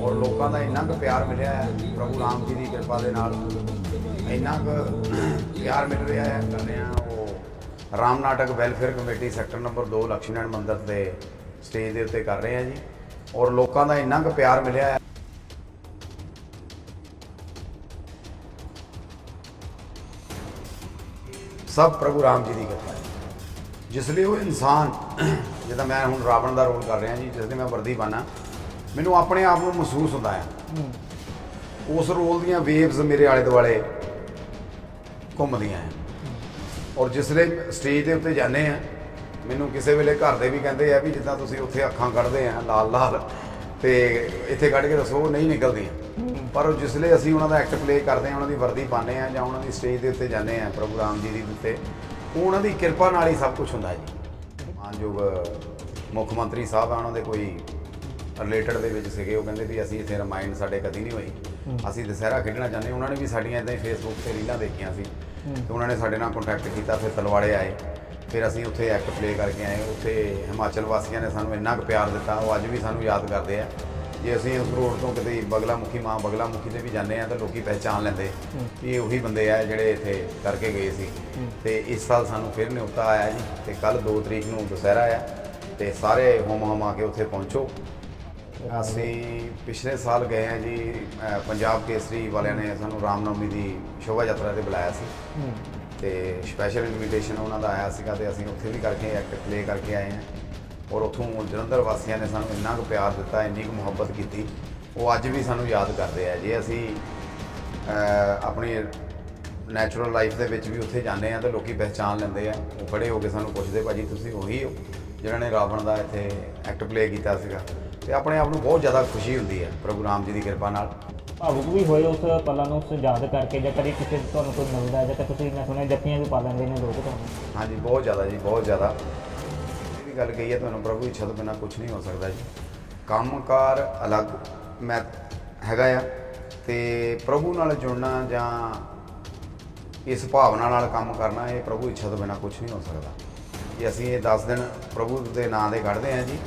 ਔਰ ਲੋਕਾਂ ਦਾ ਇੰਨਾ ਕੁ ਪਿਆਰ ਮਿਲਿਆ ਹੈ, ਪ੍ਰਭੂ ਰਾਮ ਜੀ ਦੀ ਕਿਰਪਾ ਦੇ ਨਾਲ। ਇੰਨਾ ਕੁ ਪਿਆਰ ਮਿਲ ਰਿਹਾ ਹੈ, ਕਰ ਰਹੇ ਹਾਂ ਉਹ Ram Natak welfare committee sector number 2 Lakshminarayan ਮੰਦਿਰ ਦੇ ਸਟੇਜ ਦੇ ਉੱਤੇ ਕਰ ਰਹੇ ਹਾਂ ਜੀ। ਔਰ ਲੋਕਾਂ ਦਾ ਇੰਨਾ ਕੁ ਪਿਆਰ ਮਿਲਿਆ ਹੈ। ਸਭ ਪ੍ਰਭੂ ਰਾਮ ਜੀ ਦੀ ਕਿਰਪਾ ਹੈ। ਜਿਸ ਲਈ ਉਹ ਇਨਸਾਨ, ਜਿੱਦਾਂ ਮੈਂ ਹੁਣ ਰਾਵਣ ਦਾ ਰੋਲ ਕਰ ਰਿਹਾ ਜੀ ਜਿਸ ਲਈ ਮੈਂ ਵਰਦੀ ਪਾਣਾ ਮੈਨੂੰ ਆਪਣੇ ਆਪ ਨੂੰ ਮਹਿਸੂਸ ਹੁੰਦਾ ਹੈ। ਉਸ ਰੋਲ ਦੀਆਂ ਵੇਵਸ ਮੇਰੇ ਆਲੇ ਦੁਆਲੇ ਘੁੰਮਦੀਆਂ ਹੈ। ਔਰ ਜਿਸ ਲਈ ਸਟੇਜ ਦੇ ਉੱਤੇ ਜਾਂਦੇ ਆ ਮੈਨੂੰ ਕਿਸੇ ਵੇਲੇ ਘਰ ਦੇ ਵੀ ਕਹਿੰਦੇ ਆ ਵੀ ਜਿੱਦਾਂ ਤੁਸੀਂ ਉੱਥੇ ਅੱਖਾਂ ਕੱਢਦੇ ਆ ਲਾਲ ਲਾਲ ਤੇ ਇੱਥੇ ਕੱਢ ਕੇ ਦੱਸੋ ਨਹੀਂ ਨਿਕਲਦੀਆਂ। ਪਰ ਉਹ ਜਿਸ ਲਈ ਅਸੀਂ ਉਹਨਾਂ ਦਾ ਐਕਟ ਪਲੇ ਕਰਦੇ ਆ ਉਹਨਾਂ ਦੀ ਵਰਦੀ ਪਾਉਂਦੇ ਆ ਜਾਂ ਉਹਨਾਂ ਦੀ ਸਟੇਜ ਦੇ ਉੱਤੇ ਜਾਂਦੇ ਆ ਪ੍ਰਭੂ ਰਾਮ ਜੀ ਦੀ ਉੱਤੇ ਉਹ ਉਹਨਾਂ ਦੀ ਕਿਰਪਾ ਨਾਲ ਹੀ ਸਭ ਕੁਝ ਹੁੰਦਾ ਜੀ। ਮਾਨਯੋਗ ਮੁੱਖ ਮੰਤਰੀ ਸਾਹਿਬ ਆ ਉਹਨਾਂ ਦੇ ਕੋਈ ਰਿਲੇਟਡ ਦੇ ਵਿੱਚ ਸੀਗੇ ਉਹ ਕਹਿੰਦੇ ਵੀ ਅਸੀਂ ਇੱਥੇ ਰਮਾਇਣ ਸਾਡੇ ਕਦੀ ਨਹੀਂ ਹੋਈ। ਅਸੀਂ ਦੁਸਹਿਰਾ ਖੇਡਣਾ ਚਾਹੁੰਦੇ ਉਹਨਾਂ ਨੇ ਵੀ ਸਾਡੀਆਂ ਇਦਾਂ ਹੀ ਫੇਸਬੁੱਕ ਤੇ ਰੀਲਾਂ ਦੇਖੀਆਂ ਸੀ। ਤੇ ਉਹਨਾਂ ਨੇ ਸਾਡੇ ਨਾਲ ਕੰਟੈਕਟ ਕੀਤਾ ਫਿਰ ਤਲਵਾੜੇ ਆਏ। ਫਿਰ ਅਸੀਂ ਉੱਥੇ ਐਕਟ ਪਲੇ ਕਰਕੇ ਆਏ ਉੱਥੇ ਹਿਮਾਚਲ ਵਾਸੀਆਂ ਨੇ ਸਾਨੂੰ ਇੰਨਾ ਕੁ ਪਿਆਰ ਦਿੱਤਾ ਉਹ ਅੱਜ ਵੀ ਸਾਨੂੰ ਯਾਦ ਕਰਦੇ ਆ। ਜੇ ਅਸੀਂ ਉਸ ਰੋਡ ਤੋਂ ਕਿਤੇ ਬਗਲਾਮੁਖੀ ਮਾਂ ਬਗਲਾਮੁਖੀ ਤੇ ਵੀ ਜਾਂਦੇ ਆ ਤਾਂ ਲੋਕੀ ਪਹਿਚਾਨ ਲੈਂਦੇ ਇਹ ਉਹੀ ਬੰਦੇ ਆ ਜਿਹੜੇ ਇੱਥੇ ਕਰਕੇ ਗਏ ਸੀ। ਤੇ ਇਸ ਸਾਲ ਸਾਨੂੰ ਫਿਰ ਨਿਉਤਾ ਆਇਆ ਜੀ ਤੇ ਕੱਲ 2 ਤਰੀਕ ਨੂੰ ਦੁਸਹਿਰਾ ਆ ਤੇ ਸਾਰੇ ਹੋਮ ਹਮ ਆ ਕੇ ਉੱਥੇ ਪਹੁੰਚੋ। ਅਸੀਂ ਪਿਛਲੇ ਸਾਲ ਗਏ ਆ ਜੀ ਪੰਜਾਬ ਕੇਸਰੀ ਵਾਲਿਆਂ ਨੇ ਸਾਨੂੰ ਰਾਮਨਵਮੀ ਦੀ ਸ਼ੋਭਾ ਯਾਤਰਾ ਤੇ ਬੁਲਾਇਆ ਸੀ। ਤੇ ਸਪੈਸ਼ਲ ਇਨਵੀਟੇਸ਼ਨ ਉਹਨਾਂ ਦਾ ਆਇਆ ਸੀਗਾ ਤੇ ਅਸੀਂ ਉੱਥੇ ਵੀ ਕਰਕੇ ਐਕਟ ਪਲੇ ਕਰਕੇ ਆਏ ਹਾਂ। ਔਰ ਉੱਥੋਂ ਜਲੰਧਰ ਵਾਸੀਆਂ ਨੇ ਸਾਨੂੰ ਇੰਨਾ ਕੁ ਪਿਆਰ ਦਿੱਤਾ ਇੰਨੀ ਕੁ ਮੁਹੱਬਤ ਕੀਤੀ ਉਹ ਅੱਜ ਵੀ ਸਾਨੂੰ ਯਾਦ ਕਰਦੇ ਆ ਜੇ। ਅਸੀਂ ਆਪਣੀ ਨੈਚੁਰਲ ਲਾਈਫ ਦੇ ਵਿੱਚ ਵੀ ਉੱਥੇ ਜਾਂਦੇ ਆ ਤਾਂ ਲੋਕੀ ਪਹਿਚਾਨ ਲੈਂਦੇ ਆ। ਉਹ ਖੜੇ ਹੋ ਕੇ ਸਾਨੂੰ ਪੁੱਛਦੇ ਭਾਜੀ ਤੁਸੀਂ ਉਹੀ ਹੋ ਜਿਹੜਾ ਨੇ ਰਾਵਣ ਦਾ ਇੱਥੇ ਐਕਟ ਪਲੇ ਕੀਤਾ ਸੀਗਾ? ਤੇ ਆਪਣੇ ਆਪ ਨੂੰ ਬਹੁਤ ਜ਼ਿਆਦਾ ਖੁਸ਼ੀ ਹੁੰਦੀ ਹੈ ਪ੍ਰਭੂ ਰਾਮ ਜੀ ਦੀ ਕਿਰਪਾ ਨਾਲ। ਭਾਵੁਕ ਵੀ ਹੋਏ ਉਸ ਪਲਾਂ ਨੂੰ ਉਸ ਯਾਦ ਕਰਕੇ ਜਾਂ ਕਦੇ ਕਿਸੇ ਤੁਹਾਨੂੰ ਕੋਈ ਮਿਲਦਾ ਜਾਂ ਤਾਂ ਤੁਸੀਂ ਮੈਂ ਸੁਣਿਆ ਜੱਫੀਆਂ ਵੀ ਪਾ ਲੈਂਦੇ ਨੇ ਲੋਕ ਤੁਹਾਨੂੰ। ਹਾਂਜੀ ਬਹੁਤ ਜ਼ਿਆਦਾ ਜੀ ਬਹੁਤ ਜ਼ਿਆਦਾ। ਇਹ ਵੀ ਗੱਲ ਕਹੀ ਹੈ ਤੁਹਾਨੂੰ ਪ੍ਰਭੂ ਇੱਛਾ ਤੋਂ ਬਿਨਾਂ ਕੁਝ ਨਹੀਂ ਹੋ ਸਕਦਾ ਜੀ। ਕੰਮਕਾਰ ਅਲੱਗ ਮੈਂ ਹੈਗਾ ਆ ਤੇ ਪ੍ਰਭੂ ਨਾਲ ਜੁੜਨਾ ਜਾਂ ਇਸ ਭਾਵਨਾ ਨਾਲ ਕੰਮ ਕਰਨਾ ਇਹ ਪ੍ਰਭੂ ਇੱਛਾ ਤੋਂ ਬਿਨਾਂ ਕੁਝ ਨਹੀਂ ਹੋ ਸਕਦਾ। ਜੇ ਅਸੀਂ ਇਹ 10 ਦਿਨ ਪ੍ਰਭੂ ਦੇ ਨਾਂ ਦੇ ਕੱਢਦੇ ਹਾਂ ਜੀ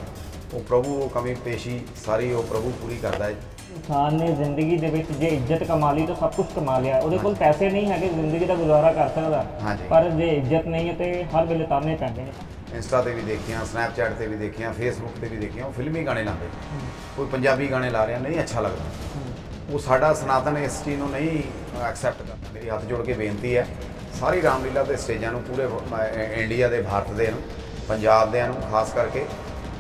ਉਹ ਪ੍ਰਭੂ ਉਹ ਕਮੀ ਪੇਸ਼ੀ ਸਾਰੀ ਉਹ ਪ੍ਰਭੂ ਪੂਰੀ ਕਰਦਾ ਹੈ। ਇਨਸਾਨ ਨੇ ਜ਼ਿੰਦਗੀ ਦੇ ਵਿੱਚ ਜੇ ਇੱਜ਼ਤ ਕਮਾ ਲਈ ਤਾਂ ਸਭ ਕੁਝ ਕਮਾ ਲਿਆ। ਉਹਦੇ ਕੋਲ ਪੈਸੇ ਨਹੀਂ ਹੈਗੇ ਜ਼ਿੰਦਗੀ ਦਾ ਗੁਜ਼ਾਰਾ ਕਰ ਸਕਦਾ। ਹਾਂਜੀ। ਪਰ ਜੇ ਇੱਜ਼ਤ ਨਹੀਂ ਹੈ ਤੇ ਹਰ ਵੇਲੇ ਤਾਨੇ ਪੈਂਦੇ ਨੇ। ਇੰਸਟਾ ਤੇ ਵੀ ਦੇਖੀਆਂ ਸਨੈਪਚੈਟ ਤੇ ਵੀ ਦੇਖੀਆਂ ਫੇਸਬੁੱਕ ਤੇ ਵੀ ਦੇਖੀਆਂ ਉਹ ਫਿਲਮੀ ਗਾਣੇ ਲਾਉਂਦੇ। ਕੋਈ ਪੰਜਾਬੀ ਗਾਣੇ ਲਾ ਰਿਹਾ ਨਹੀਂ ਅੱਛਾ ਲੱਗਦਾ। ਉਹ ਸਾਡਾ ਸਨਾਤਨ ਇਸ ਚੀਜ਼ ਨੂੰ ਨਹੀਂ ਐਕਸੈਪਟ ਕਰਦਾ। ਮੇਰੀ ਹੱਥ ਜੋੜ ਕੇ ਬੇਨਤੀ ਹੈ ਸਾਰੀ ਰਾਮਲੀਲਾ ਦੇ ਸਟੇਜਾਂ ਨੂੰ ਪੂਰੇ ਅਹ, ਇੰਡੀਆ ਦੇ ਭਾਰਤ ਦੇ ਨੂੰ ਪੰਜਾਬ ਦੇ ਨੂੰ ਖਾਸ ਕਰਕੇ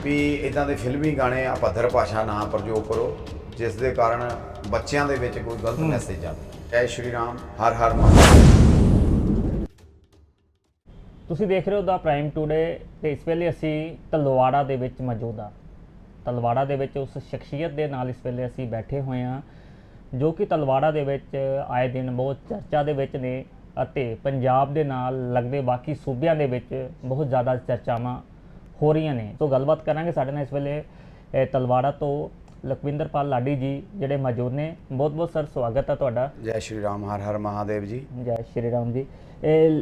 ਵੀ ਇਦਾਂ ਦੇ ਫਿਲਮੀ ਗਾਣੇ ਅਪੱਧਰ ਭਾਸ਼ਾ ਨਾ ਪ੍ਰਯੋਗ ਕਰੋ ਜਿਸ ਦੇ ਕਾਰਨ ਬੱਚਿਆਂ ਦੇ ਵਿੱਚ ਕੋਈ ਗਲਤ ਮੈਸੇਜ ਜਾਵੇ ਜੈ ਸ਼੍ਰੀ ਰਾਮ ਹਰ ਹਰ ਮਹਾਦੇਵ ਤੁਸੀਂ ਦੇਖ ਰਹੇ ਹੋ ਦਾ ਪ੍ਰਾਈਮ ਟੂਡੇ ਤੇ ਇਸ ਵੇਲੇ ਅਸੀਂ ਤਲਵਾੜਾ ਦੇ ਵਿੱਚ ਮੌਜੂਦ ਹਾਂ। ਤਲਵਾੜਾ ਦੇ ਵਿੱਚ ਉਸ ਸ਼ਖਸੀਅਤ ਦੇ ਨਾਲ ਇਸ ਵੇਲੇ ਅਸੀਂ ਬੈਠੇ ਹੋਏ ਹਾਂ ਜੋ ਕਿ ਤਲਵਾੜਾ ਦੇ ਵਿੱਚ ਆਏ ਦਿਨ ਬਹੁਤ ਚਰਚਾ ਦੇ ਵਿੱਚ ਨੇ ਅਤੇ ਪੰਜਾਬ ਦੇ ਨਾਲ ਲੱਗਦੇ ਬਾਕੀ ਸੂਬਿਆਂ ਦੇ ਵਿੱਚ ਬਹੁਤ ਜ਼ਿਆਦਾ ਚਰਚਾਵਾਂ ਹੋ ਰਹੀਆਂ ਨੇ। ਸੋ ਗੱਲਬਾਤ ਕਰਾਂਗੇ ਸਾਡੇ ਨਾਲ ਇਸ ਵੇਲੇ ਤਲਵਾੜਾ ਤੋਂ ਲਖਵਿੰਦਰਪਾਲ ਲਾਡੀ ਜੀ ਜਿਹੜੇ ਮੌਜੂਦ ਨੇ। ਬਹੁਤ ਬਹੁਤ ਸਰ ਸਵਾਗਤ ਹੈ ਤੁਹਾਡਾ। ਜੈ ਸ਼੍ਰੀ ਰਾਮ ਹਰ ਹਰ ਮਹਾਦੇਵ ਜੀ। ਜੈ ਸ਼੍ਰੀ ਰਾਮ ਜੀ। ਇਹ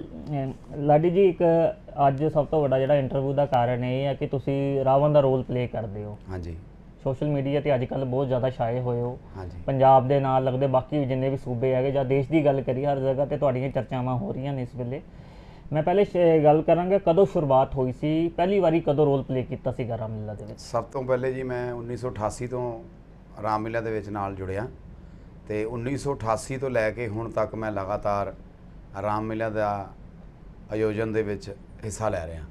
ਲਾਡੀ ਜੀ ਇੱਕ ਅੱਜ ਸਭ ਤੋਂ ਵੱਡਾ ਜਿਹੜਾ ਇੰਟਰਵਿਊ ਦਾ ਕਾਰਨ ਇਹ ਹੈ ਕਿ ਤੁਸੀਂ ਰਾਵਣ ਦਾ ਰੋਲ ਪਲੇ ਕਰਦੇ ਹੋ। ਹਾਂਜੀ। ਸੋਸ਼ਲ ਮੀਡੀਆ ਤੇ ਅੱਜ ਕੱਲ ਬਹੁਤ ਜ਼ਿਆਦਾ ਛਾਏ ਹੋਏ ਹੋ। ਹਾਂਜੀ। ਪੰਜਾਬ ਦੇ ਨਾਲ ਲੱਗਦੇ ਬਾਕੀ ਜਿੰਨੇ ਵੀ ਸੂਬੇ ਹੈਗੇ ਜਾਂ ਦੇਸ਼ ਦੀ ਗੱਲ ਕਰੀ ਹਰ ਜਗ੍ਹਾ ਤੇ ਤੁਹਾਡੀਆਂ ਚਰਚਾਵਾਂ ਹੋ ਰਹੀਆਂ ਨੇ ਇਸ ਵੇਲੇ। ਮੈਂ ਪਹਿਲੇ ਸ਼- ਗੱਲ ਕਰਾਂਗਾ ਕਦੋਂ ਸ਼ੁਰੂਆਤ ਹੋਈ ਸੀ? ਪਹਿਲੀ ਵਾਰੀ ਕਦੋਂ ਰੋਲ ਪਲੇ ਕੀਤਾ ਸੀਗਾ ਰਾਮਲੀਲਾ ਦੇ ਵਿੱਚ? ਸਭ ਤੋਂ ਪਹਿਲੇ ਜੀ ਮੈਂ 1988 ਤੋਂ ਰਾਮਲੀਲਾ ਦੇ ਵਿੱਚ ਨਾਲ ਜੁੜਿਆ ਤੇ 1988 ਤੋਂ ਲੈ ਕੇ ਹੁਣ ਤੱਕ ਮੈਂ ਲਗਾਤਾਰ ਰਾਮਲੀਲਾ ਦਾ ਆਯੋਜਨ ਦੇ ਵਿੱਚ ਹਿੱਸਾ ਲੈ ਰਿਹਾ।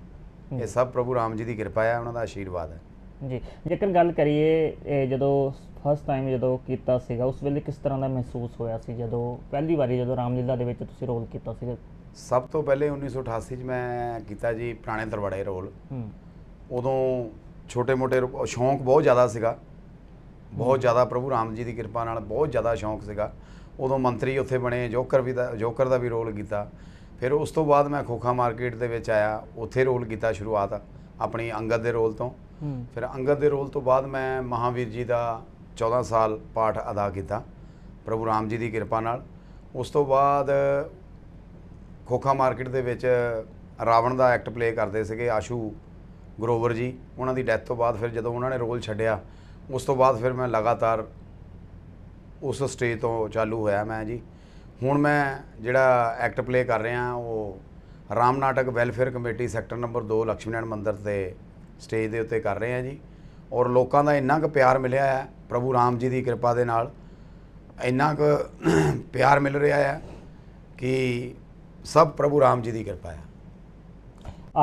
ਇਹ ਸਭ ਪ੍ਰਭੂ ਰਾਮ ਜੀ ਦੀ ਕਿਰਪਾ ਹੈ ਉਹਨਾਂ ਦਾ ਆਸ਼ੀਰਵਾਦ ਹੈ। ਜੀ ਜੇਕਰ ਗੱਲ ਕਰੀਏ ਇਹ ਜਦੋਂ ਫਸਟ ਟਾਈਮ ਜਦੋਂ ਕੀਤਾ ਸੀਗਾ ਉਸ ਵੇਲੇ ਕਿਸ ਤਰ੍ਹਾਂ ਦਾ ਮਹਿਸੂਸ ਹੋਇਆ ਸੀ? ਜਦੋਂ ਪਹਿਲੀ ਵਾਰੀ ਜਦੋਂ ਰਾਮਲੀਲਾ ਦੇ ਵਿੱਚ ਤੁਸੀਂ ਰੋਲ ਕੀਤਾ ਸੀਗਾ? ਸਭ ਤੋਂ ਪਹਿਲੇ 1988 ਚ ਮੈਂ ਕੀਤਾ ਜੀ ਪੁਰਾਣੇ ਦਰਬਾੜੇ ਰੋਲ। ਹੂੰ। ਉਦੋਂ ਛੋਟੇ-ਮੋਟੇ ਸ਼ੌਂਕ ਬਹੁਤ ਜ਼ਿਆਦਾ ਸੀਗਾ। ਬਹੁਤ ਜ਼ਿਆਦਾ ਪ੍ਰਭੂ ਰਾਮ ਜੀ ਦੀ ਕਿਰਪਾ ਨਾਲ ਬਹੁਤ ਜ਼ਿਆਦਾ ਸ਼ੌਂਕ ਸੀਗਾ। ਉਦੋਂ ਮੰਤਰੀ ਉੱਥੇ ਬਣੇ ਜੋਕਰ ਵੀ ਦਾ ਜੋਕਰ ਦਾ ਵੀ ਰੋਲ ਕੀਤਾ। ਫਿਰ ਉਸ ਤੋਂ ਬਾਅਦ ਮੈਂ ਖੋਖਾ ਮਾਰਕੀਟ ਦੇ ਵਿੱਚ ਆਇਆ ਉੱਥੇ ਰੋਲ ਕੀਤਾ ਸ਼ੁਰੂਆਤ ਆਪਣੀ ਅੰਗਦ ਦੇ ਰੋਲ ਤੋਂ। ਫਿਰ ਅੰਗਦ ਦੇ ਰੋਲ ਤੋਂ ਬਾਅਦ ਮੈਂ ਮਹਾਵੀਰ ਜੀ ਦਾ 14 ਸਾਲ ਪਾਠ ਅਦਾ ਕੀਤਾ ਪ੍ਰਭੂ ਰਾਮ ਜੀ ਦੀ ਕਿਰਪਾ ਨਾਲ। ਉਸ ਤੋਂ ਬਾਅਦ ਖੋਖਾ ਮਾਰਕੀਟ ਦੇ ਵਿੱਚ ਰਾਵਣ ਦਾ ਐਕਟ ਪਲੇ ਕਰਦੇ ਸੀਗੇ ਆਸ਼ੂ ਗਰੋਵਰ ਜੀ। ਉਹਨਾਂ ਦੀ ਡੈਥ ਤੋਂ ਬਾਅਦ ਫਿਰ ਜਦੋਂ ਉਹਨਾਂ ਨੇ ਰੋਲ ਛੱਡਿਆ, ਉਸ ਤੋਂ ਬਾਅਦ ਫਿਰ ਮੈਂ ਲਗਾਤਾਰ ਉਸ ਸਟੇਜ ਤੋਂ ਚਾਲੂ ਹੋਇਆ ਮੈਂ ਜੀ। ਹੁਣ ਮੈਂ ਜਿਹੜਾ ਐਕਟ ਪਲੇ ਕਰ ਰਿਹਾ, ਉਹ Ram Natak welfare committee sector number 2 Lakshmi Narayan ਮੰਦਿਰ ਤੇ ਸਟੇਜ ਦੇ ਉੱਤੇ ਕਰ ਰਹੇ ਹਾਂ ਜੀ। ਔਰ ਲੋਕਾਂ ਦਾ ਇੰਨਾ ਕੁ ਪਿਆਰ ਮਿਲਿਆ ਹੈ, ਪ੍ਰਭੂ ਰਾਮ ਜੀ ਦੀ ਕਿਰਪਾ ਦੇ ਨਾਲ ਇੰਨਾ ਕੁ ਪਿਆਰ ਮਿਲ ਰਿਹਾ ਹੈ ਕਿ ਸਭ ਪ੍ਰਭੂ ਰਾਮ ਜੀ ਦੀ ਕਿਰਪਾ ਹੈ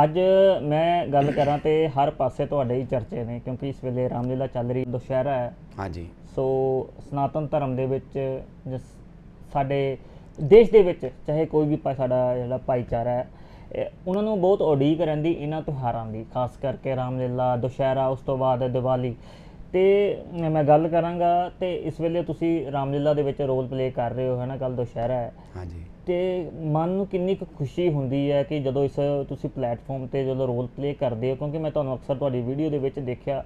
ਅੱਜ ਮੈਂ ਗੱਲ ਕਰਾਂ ਤੇ ਹਰ ਪਾਸੇ ਤੁਹਾਡੇ ਹੀ ਚਰਚੇ ਨੇ ਕਿਉਂਕਿ ਇਸ ਵੇਲੇ ਰਾਮਲੀਲਾ ਚੱਲ ਰਹੀ ਦੁਸ਼ਹਿਰਾ ਹੈ। ਹਾਂਜੀ। ਸੋ ਸਨਾਤਨ ਧਰਮ ਦੇ ਵਿੱਚ ਸਾਡੇ ਦੇਸ਼ ਦੇ ਵਿੱਚ ਚਾਹੇ ਕੋਈ ਵੀ ਸਾਡਾ ਜਿਹੜਾ ਭਾਈਚਾਰਾ ਹੈ ਉਹਨਾਂ ਨੂੰ ਬਹੁਤ ਉਡੀਕ ਰਹਿੰਦੀ ਇਹਨਾਂ ਤਿਉਹਾਰਾਂ ਦੀ ਖਾਸ ਕਰਕੇ ਰਾਮਲੀਲਾ ਦੁਸ਼ਹਿਰਾ ਉਸ ਤੋਂ ਬਾਅਦ ਦੀਵਾਲੀ। ਤੇ ਮੈਂ ਗੱਲ ਕਰਾਂਗਾ ਤੇ ਇਸ ਵੇਲੇ ਤੁਸੀਂ ਰਾਮਲੀਲਾ ਦੇ ਵਿੱਚ ਰੋਲ ਪਲੇ ਕਰ ਰਹੇ ਹੋ ਹੈ ਨਾ? ਕੱਲ ਦੁਸ਼ਹਿਰਾ ਹੈ। ਹਾਂਜੀ। ਤੇ ਮਨ ਨੂੰ ਕਿੰਨੀ ਕੁ ਖੁਸ਼ੀ ਹੁੰਦੀ ਹੈ ਕਿ ਜਦੋਂ ਇਸ ਤੁਸੀਂ ਪਲੇਟਫਾਰਮ ਤੇ ਜਦੋਂ ਰੋਲ ਪਲੇ ਕਰਦੇ ਹੋ, ਕਿਉਂਕਿ ਮੈਂ ਤੁਹਾਨੂੰ ਅਕਸਰ ਤੁਹਾਡੀ ਵੀਡੀਓ ਦੇ ਵਿੱਚ ਦੇਖਿਆ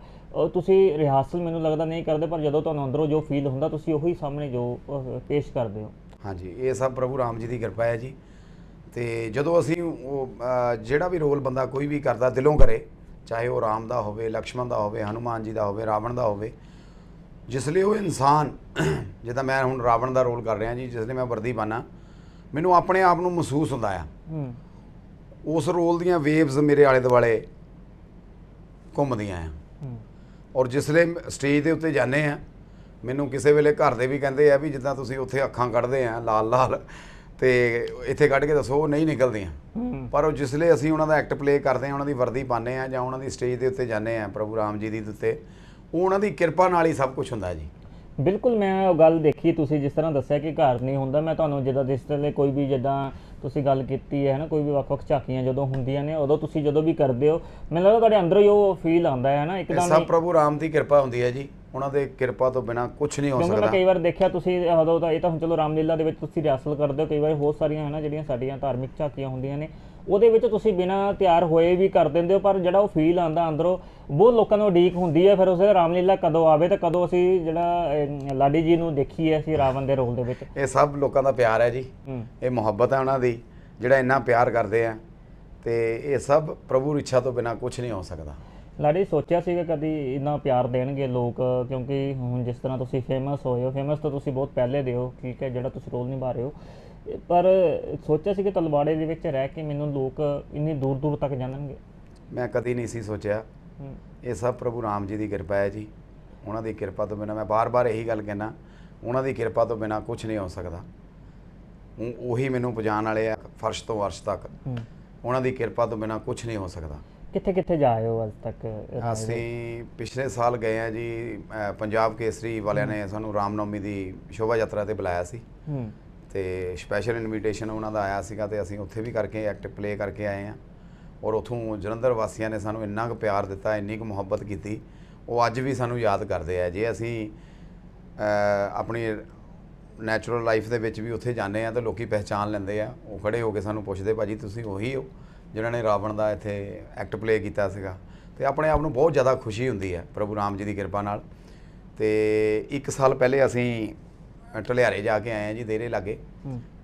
ਤੁਸੀਂ ਰਿਹਾਸਲ ਮੈਨੂੰ ਲੱਗਦਾ ਨਹੀਂ ਕਰਦੇ, ਪਰ ਜਦੋਂ ਤੁਹਾਨੂੰ ਅੰਦਰੋਂ ਜੋ ਫੀਲ ਹੁੰਦਾ, ਤੁਸੀਂ ਉਹੀ ਸਾਹਮਣੇ ਜੋ ਪੇਸ਼ ਕਰਦੇ ਹੋ। ਹਾਂਜੀ, ਇਹ ਸਭ ਪ੍ਰਭੂ ਰਾਮ ਜੀ ਦੀ ਕਿਰਪਾ ਹੈ ਜੀ। ਤੇ ਜਦੋਂ ਅਸੀਂ ਉਹ ਜਿਹੜਾ ਵੀ ਰੋਲ ਬੰਦਾ ਕੋਈ ਵੀ ਕਰਦਾ, ਦਿਲੋਂ ਕਰੇ, ਚਾਹੇ ਉਹ ਰਾਮ ਦਾ ਹੋਵੇ, ਲਕਸ਼ਮਣ ਦਾ ਹੋਵੇ, ਹਨੂਮਾਨ ਜੀ ਦਾ ਹੋਵੇ, ਰਾਵਣ ਦਾ ਹੋਵੇ, ਜਿਸ ਲਈ ਉਹ ਇਨਸਾਨ, ਜਿੱਦਾਂ ਮੈਂ ਹੁਣ ਰਾਵਣ ਦਾ ਰੋਲ ਕਰ ਰਿਹਾ ਜੀ, ਜਿਸ ਲਈ ਮੈਂ ਵਰਦੀ ਪਾਨਾ ਮੈਨੂੰ ਆਪਣੇ ਆਪ ਨੂੰ ਮਹਿਸੂਸ ਹੁੰਦਾ ਆ। ਹੂੰ। ਉਸ ਰੋਲ ਦੀਆਂ ਵੇਵਸ ਮੇਰੇ ਆਲੇ ਦੁਆਲੇ ਘੁੰਮਦੀਆਂ ਆ। ਔਰ ਜਿਸਲੇ ਸਟੇਜ ਦੇ ਉੱਤੇ ਜਾਂਦੇ ਆ ਮੈਨੂੰ ਕਿਸੇ ਵੇਲੇ ਘਰ ਦੇ ਵੀ ਕਹਿੰਦੇ ਆ ਵੀ ਜਿੱਦਾਂ ਤੁਸੀਂ ਉੱਥੇ ਅੱਖਾਂ ਕੱਢਦੇ ਆ ਲਾਲ ਲਾਲ ਤੇ ਇੱਥੇ ਕੱਢ ਕੇ ਦੱਸੋ ਉਹ ਨਹੀਂ ਨਿਕਲਦੀਆਂ। ਪਰ ਉਹ ਜਿਸਲੇ ਅਸੀਂ ਉਹਨਾਂ ਦਾ ਐਕਟ ਪਲੇ ਕਰਦੇ ਆ ਉਹਨਾਂ ਦੀ ਵਰਦੀ ਪਾਉਂਦੇ ਆ ਜਾਂ ਉਹਨਾਂ ਦੀ ਸਟੇਜ ਦੇ ਉੱਤੇ ਜਾਂਦੇ ਆ ਪ੍ਰਭੂ ਰਾਮ ਜੀ ਦੀ ਦੇ ਉੱਤੇ ਉਹ ਉਹਨਾਂ ਦੀ ਕਿਰਪਾ ਨਾਲ ਹੀ ਸਭ ਕੁਝ ਹੁੰਦਾ ਜੀ। ਬਿਲਕੁਲ ਮੈਂ ਉਹ ਗੱਲ ਦੇਖੀ ਤੁਸੀਂ ਜਿਸ ਤਰ੍ਹਾਂ ਦੱਸਿਆ ਕਿ ਘਰ ਨਹੀਂ ਹੁੰਦਾ ਮੈਂ ਤੁਹਾਨੂੰ ਜਿੱਦਾਂ ਜਿਸ ਵੇਲੇ ਕੋਈ ਵੀ ਜਿੱਦਾਂ ਤੁਸੀਂ ਗੱਲ ਕੀਤੀ ਹੈ ਨਾ ਕੋਈ ਵੀ ਵੱਖ-ਵੱਖ ਝਾਕੀਆਂ ਜਦੋਂ ਹੁੰਦੀਆਂ ਨੇ ਉਦੋਂ ਤੁਸੀਂ ਜਦੋਂ ਵੀ ਕਰਦੇ ਹੋ ਮੈਨੂੰ ਲੱਗਦਾ ਤੁਹਾਡੇ ਅੰਦਰੋਂ ਹੀ ਉਹ ਫੀਲ ਆਉਂਦਾ ਹੈ ਨਾ ਇਹ ਇੱਕਦਮ ਸਭ ਪ੍ਰਭੂ ਰਾਮ ਦੀ ਕਿਰਪਾ ਹੁੰਦੀ ਹੈ ਜੀ ਉਹਨਾਂ ਦੇ ਕਿਰਪਾ ਤੋਂ ਬਿਨਾ ਕੁਝ ਨਹੀਂ ਹੋ ਕਿਉਂਕਿ ਮੈਂ ਸਕਦਾ। ਕਈ ਵਾਰ ਦੇਖਿਆ ਤੁਸੀਂ ਉਦੋਂ ਤਾਂ ਇਹ ਤਾਂ ਹੁਣ ਚਲੋ ਰਾਮਲੀਲਾ ਦੇ ਵਿੱਚ ਤੁਸੀਂ ਰਿਹਰਸਲ ਕਰਦੇ ਹੋ ਕਈ ਵਾਰ ਬਹੁਤ ਸਾਰੀਆਂ ਹੈ ਨਾ ਜਿਹੜੀਆਂ ਸਾਡੀਆਂ ਧਾਰਮਿਕ ਝਾਕੀਆਂ ਹੁੰਦੀਆਂ ਨੇ ਉਹਦੇ ਵਿੱਚ ਤੁਸੀਂ ਬਿਨਾਂ ਤਿਆਰ ਹੋਏ ਵੀ ਕਰ ਦਿੰਦੇ ਹੋ ਪਰ ਜਿਹੜਾ ਉਹ ਫੀਲ ਆਂਦਾ ਅੰਦਰੋਂ ਬਹੁਤ ਲੋਕਾਂ ਨੂੰ ਉਡੀਕ ਹੁੰਦੀ ਹੈ ਫਿਰ ਉਸੇ ਰਾਮਲੀਲਾ ਕਦੋਂ ਆਵੇ ਤੇ ਕਦੋਂ ਅਸੀਂ ਜਿਹੜਾ ਲਾਡੀ ਜੀ ਨੂੰ ਦੇਖੀਏ ਅਸੀਂ ਰਾਵਣ ਦੇ ਰੋਲ ਦੇ ਵਿੱਚ? ਇਹ ਸਭ ਲੋਕਾਂ ਦਾ ਪਿਆਰ ਹੈ ਜੀ। ਇਹ ਮੁਹੱਬਤ ਹੈ ਉਹਨਾਂ ਦੀ ਜਿਹੜਾ ਇੰਨਾ ਪਿਆਰ ਕਰਦੇ ਆ ਤੇ ਇਹ ਸਭ ਪ੍ਰਭੂ ਦੀ ਇੱਛਾ ਤੋਂ ਬਿਨਾ ਕੁਝ ਨਹੀਂ ਹੋ ਸਕਦਾ। ਲਾਡੀ ਸੋਚਿਆ ਸੀ ਕਿ ਕਦੀ ਇੰਨਾ ਪਿਆਰ ਦੇਣਗੇ ਲੋਕ ਕਿਉਂਕਿ ਹੁਣ ਜਿਸ ਤਰ੍ਹਾਂ ਤੁਸੀਂ ਫੇਮਸ ਹੋਏ ਹੋ ਫੇਮਸ ਤਾਂ ਤੁਸੀਂ ਬਹੁਤ ਪਹਿਲੇ ਦੇ ਹੋ ਠੀਕ ਹੈ ਜਿਹੜਾ ਤੁਸੀਂ ਰੋਲ ਨਿਭਾ ਰਹੇ ਹੋ। ਪਰ ਸੋਚਿਆ ਸੀ ਕਿ ਤਲਵਾੜੇ ਦੇ ਵਿੱਚ ਰਹਿ ਕੇ ਮੈਨੂੰ ਲੋਕ ਇੰਨੀ ਦੂਰ ਦੂਰ ਤੱਕ ਜਾਣਨਗੇ। ਮੈਂ ਕਦੀ ਨਹੀਂ ਸੀ ਸੋਚਿਆ। ਇਹ ਸਭ ਪ੍ਰਭੂ ਰਾਮ ਜੀ ਦੀ ਕਿਰਪਾ ਹੈ ਜੀ। ਉਹਨਾਂ ਦੀ ਕਿਰਪਾ ਤੋਂ ਬਿਨਾ ਮੈਂ ਬਾਰ-ਬਾਰ ਇਹੀ ਗੱਲ ਕਹਿਣਾ ਉਹਨਾਂ ਦੀ ਕਿਰਪਾ ਤੋਂ ਬਿਨਾ ਕੁਝ ਨਹੀਂ ਹੋ ਸਕਦਾ। ਉਹ- ਉਹੀ ਮੈਨੂੰ ਪਹੁੰਚਾਉਣ ਵਾਲੇ ਆ ਫਰਸ਼ ਤੋਂ ਅਰਸ਼ ਤੱਕ। ਉਹਨਾਂ ਦੀ ਕਿਰਪਾ ਤੋਂ ਬਿਨਾ ਕੁਝ ਨਹੀਂ ਹੋ ਸਕਦਾ। ਕਿੱਥੇ ਕਿੱਥੇ ਜਾ ਆਏ ਹੋ ਅੱਜ ਤੱਕ? ਅਸੀਂ ਪਿਛਲੇ ਸਾਲ ਗਏ ਆ ਜੀ ਅ, ਪੰਜਾਬ ਕੇਸਰੀ ਵਾਲਿਆਂ ਨੇ ਸਾਨੂੰ ਰਾਮਨਵਮੀ ਦੀ ਸ਼ੋਭਾ ਯਾਤਰਾ ਤੇ ਬੁਲਾਇਆ ਸੀ। ਹੂੰ। ਤੇ ਸਪੈਸ਼ਲ ਇਨਵੀਟੇਸ਼ਨ ਉਹਨਾਂ ਦਾ ਆਇਆ ਸੀਗਾ ਤੇ ਅਸੀਂ ਉੱਥੇ ਵੀ ਕਰਕੇ ਐਕਟ ਪਲੇ ਕਰਕੇ ਆਏ ਆ ਔਰ ਉਥੋਂ ਜਲੰਧਰ ਵਾਸੀਆਂ ਨੇ ਸਾਨੂੰ ਇੰਨਾ ਕੁ ਪਿਆਰ ਦਿੱਤਾ ਇੰਨੀ ਕੁ ਮੁਹੱਬਤ ਕੀਤੀ ਉਹ ਅੱਜ ਵੀ ਸਾਨੂੰ ਯਾਦ ਕਰਦੇ ਆ। ਜੇ ਅਸੀਂ ਅ, ਆਪਣੀ ਨੈਚੁਰਲ ਲਾਈਫ ਦੇ ਵਿੱਚ ਵੀ ਉੱਥੇ ਜਾਂਦੇ ਆ ਤਾਂ ਲੋਕੀ ਪਹਿਚਾਨ ਲੈਂਦੇ ਆ ਉਹ ਖੜੇ ਹੋ ਕੇ ਸਾਨੂੰ ਪੁੱਛਦੇ ਭਾਜੀ ਤੁਸੀਂ ਉਹੀ ਹੋ? ਜਿਨ੍ਹਾਂ ਨੇ ਰਾਵਣ ਦਾ ਇੱਥੇ ਐਕਟ ਪਲੇ ਕੀਤਾ ਸੀਗਾ। ਤੇ ਆਪਣੇ ਆਪ ਨੂੰ ਬਹੁਤ ਜ਼ਿਆਦਾ ਖੁਸ਼ੀ ਹੁੰਦੀ ਹੈ ਪ੍ਰਭੂ ਰਾਮ ਜੀ ਦੀ ਕਿਰਪਾ ਨਾਲ। ਤੇ ਇੱਕ ਸਾਲ ਪਹਿਲੇ ਅਸੀਂ ਢਲਿਆਰੇ ਜਾ ਕੇ ਆਏ ਆ ਜੀ ਦੇਰੇ ਲਾਗੇ।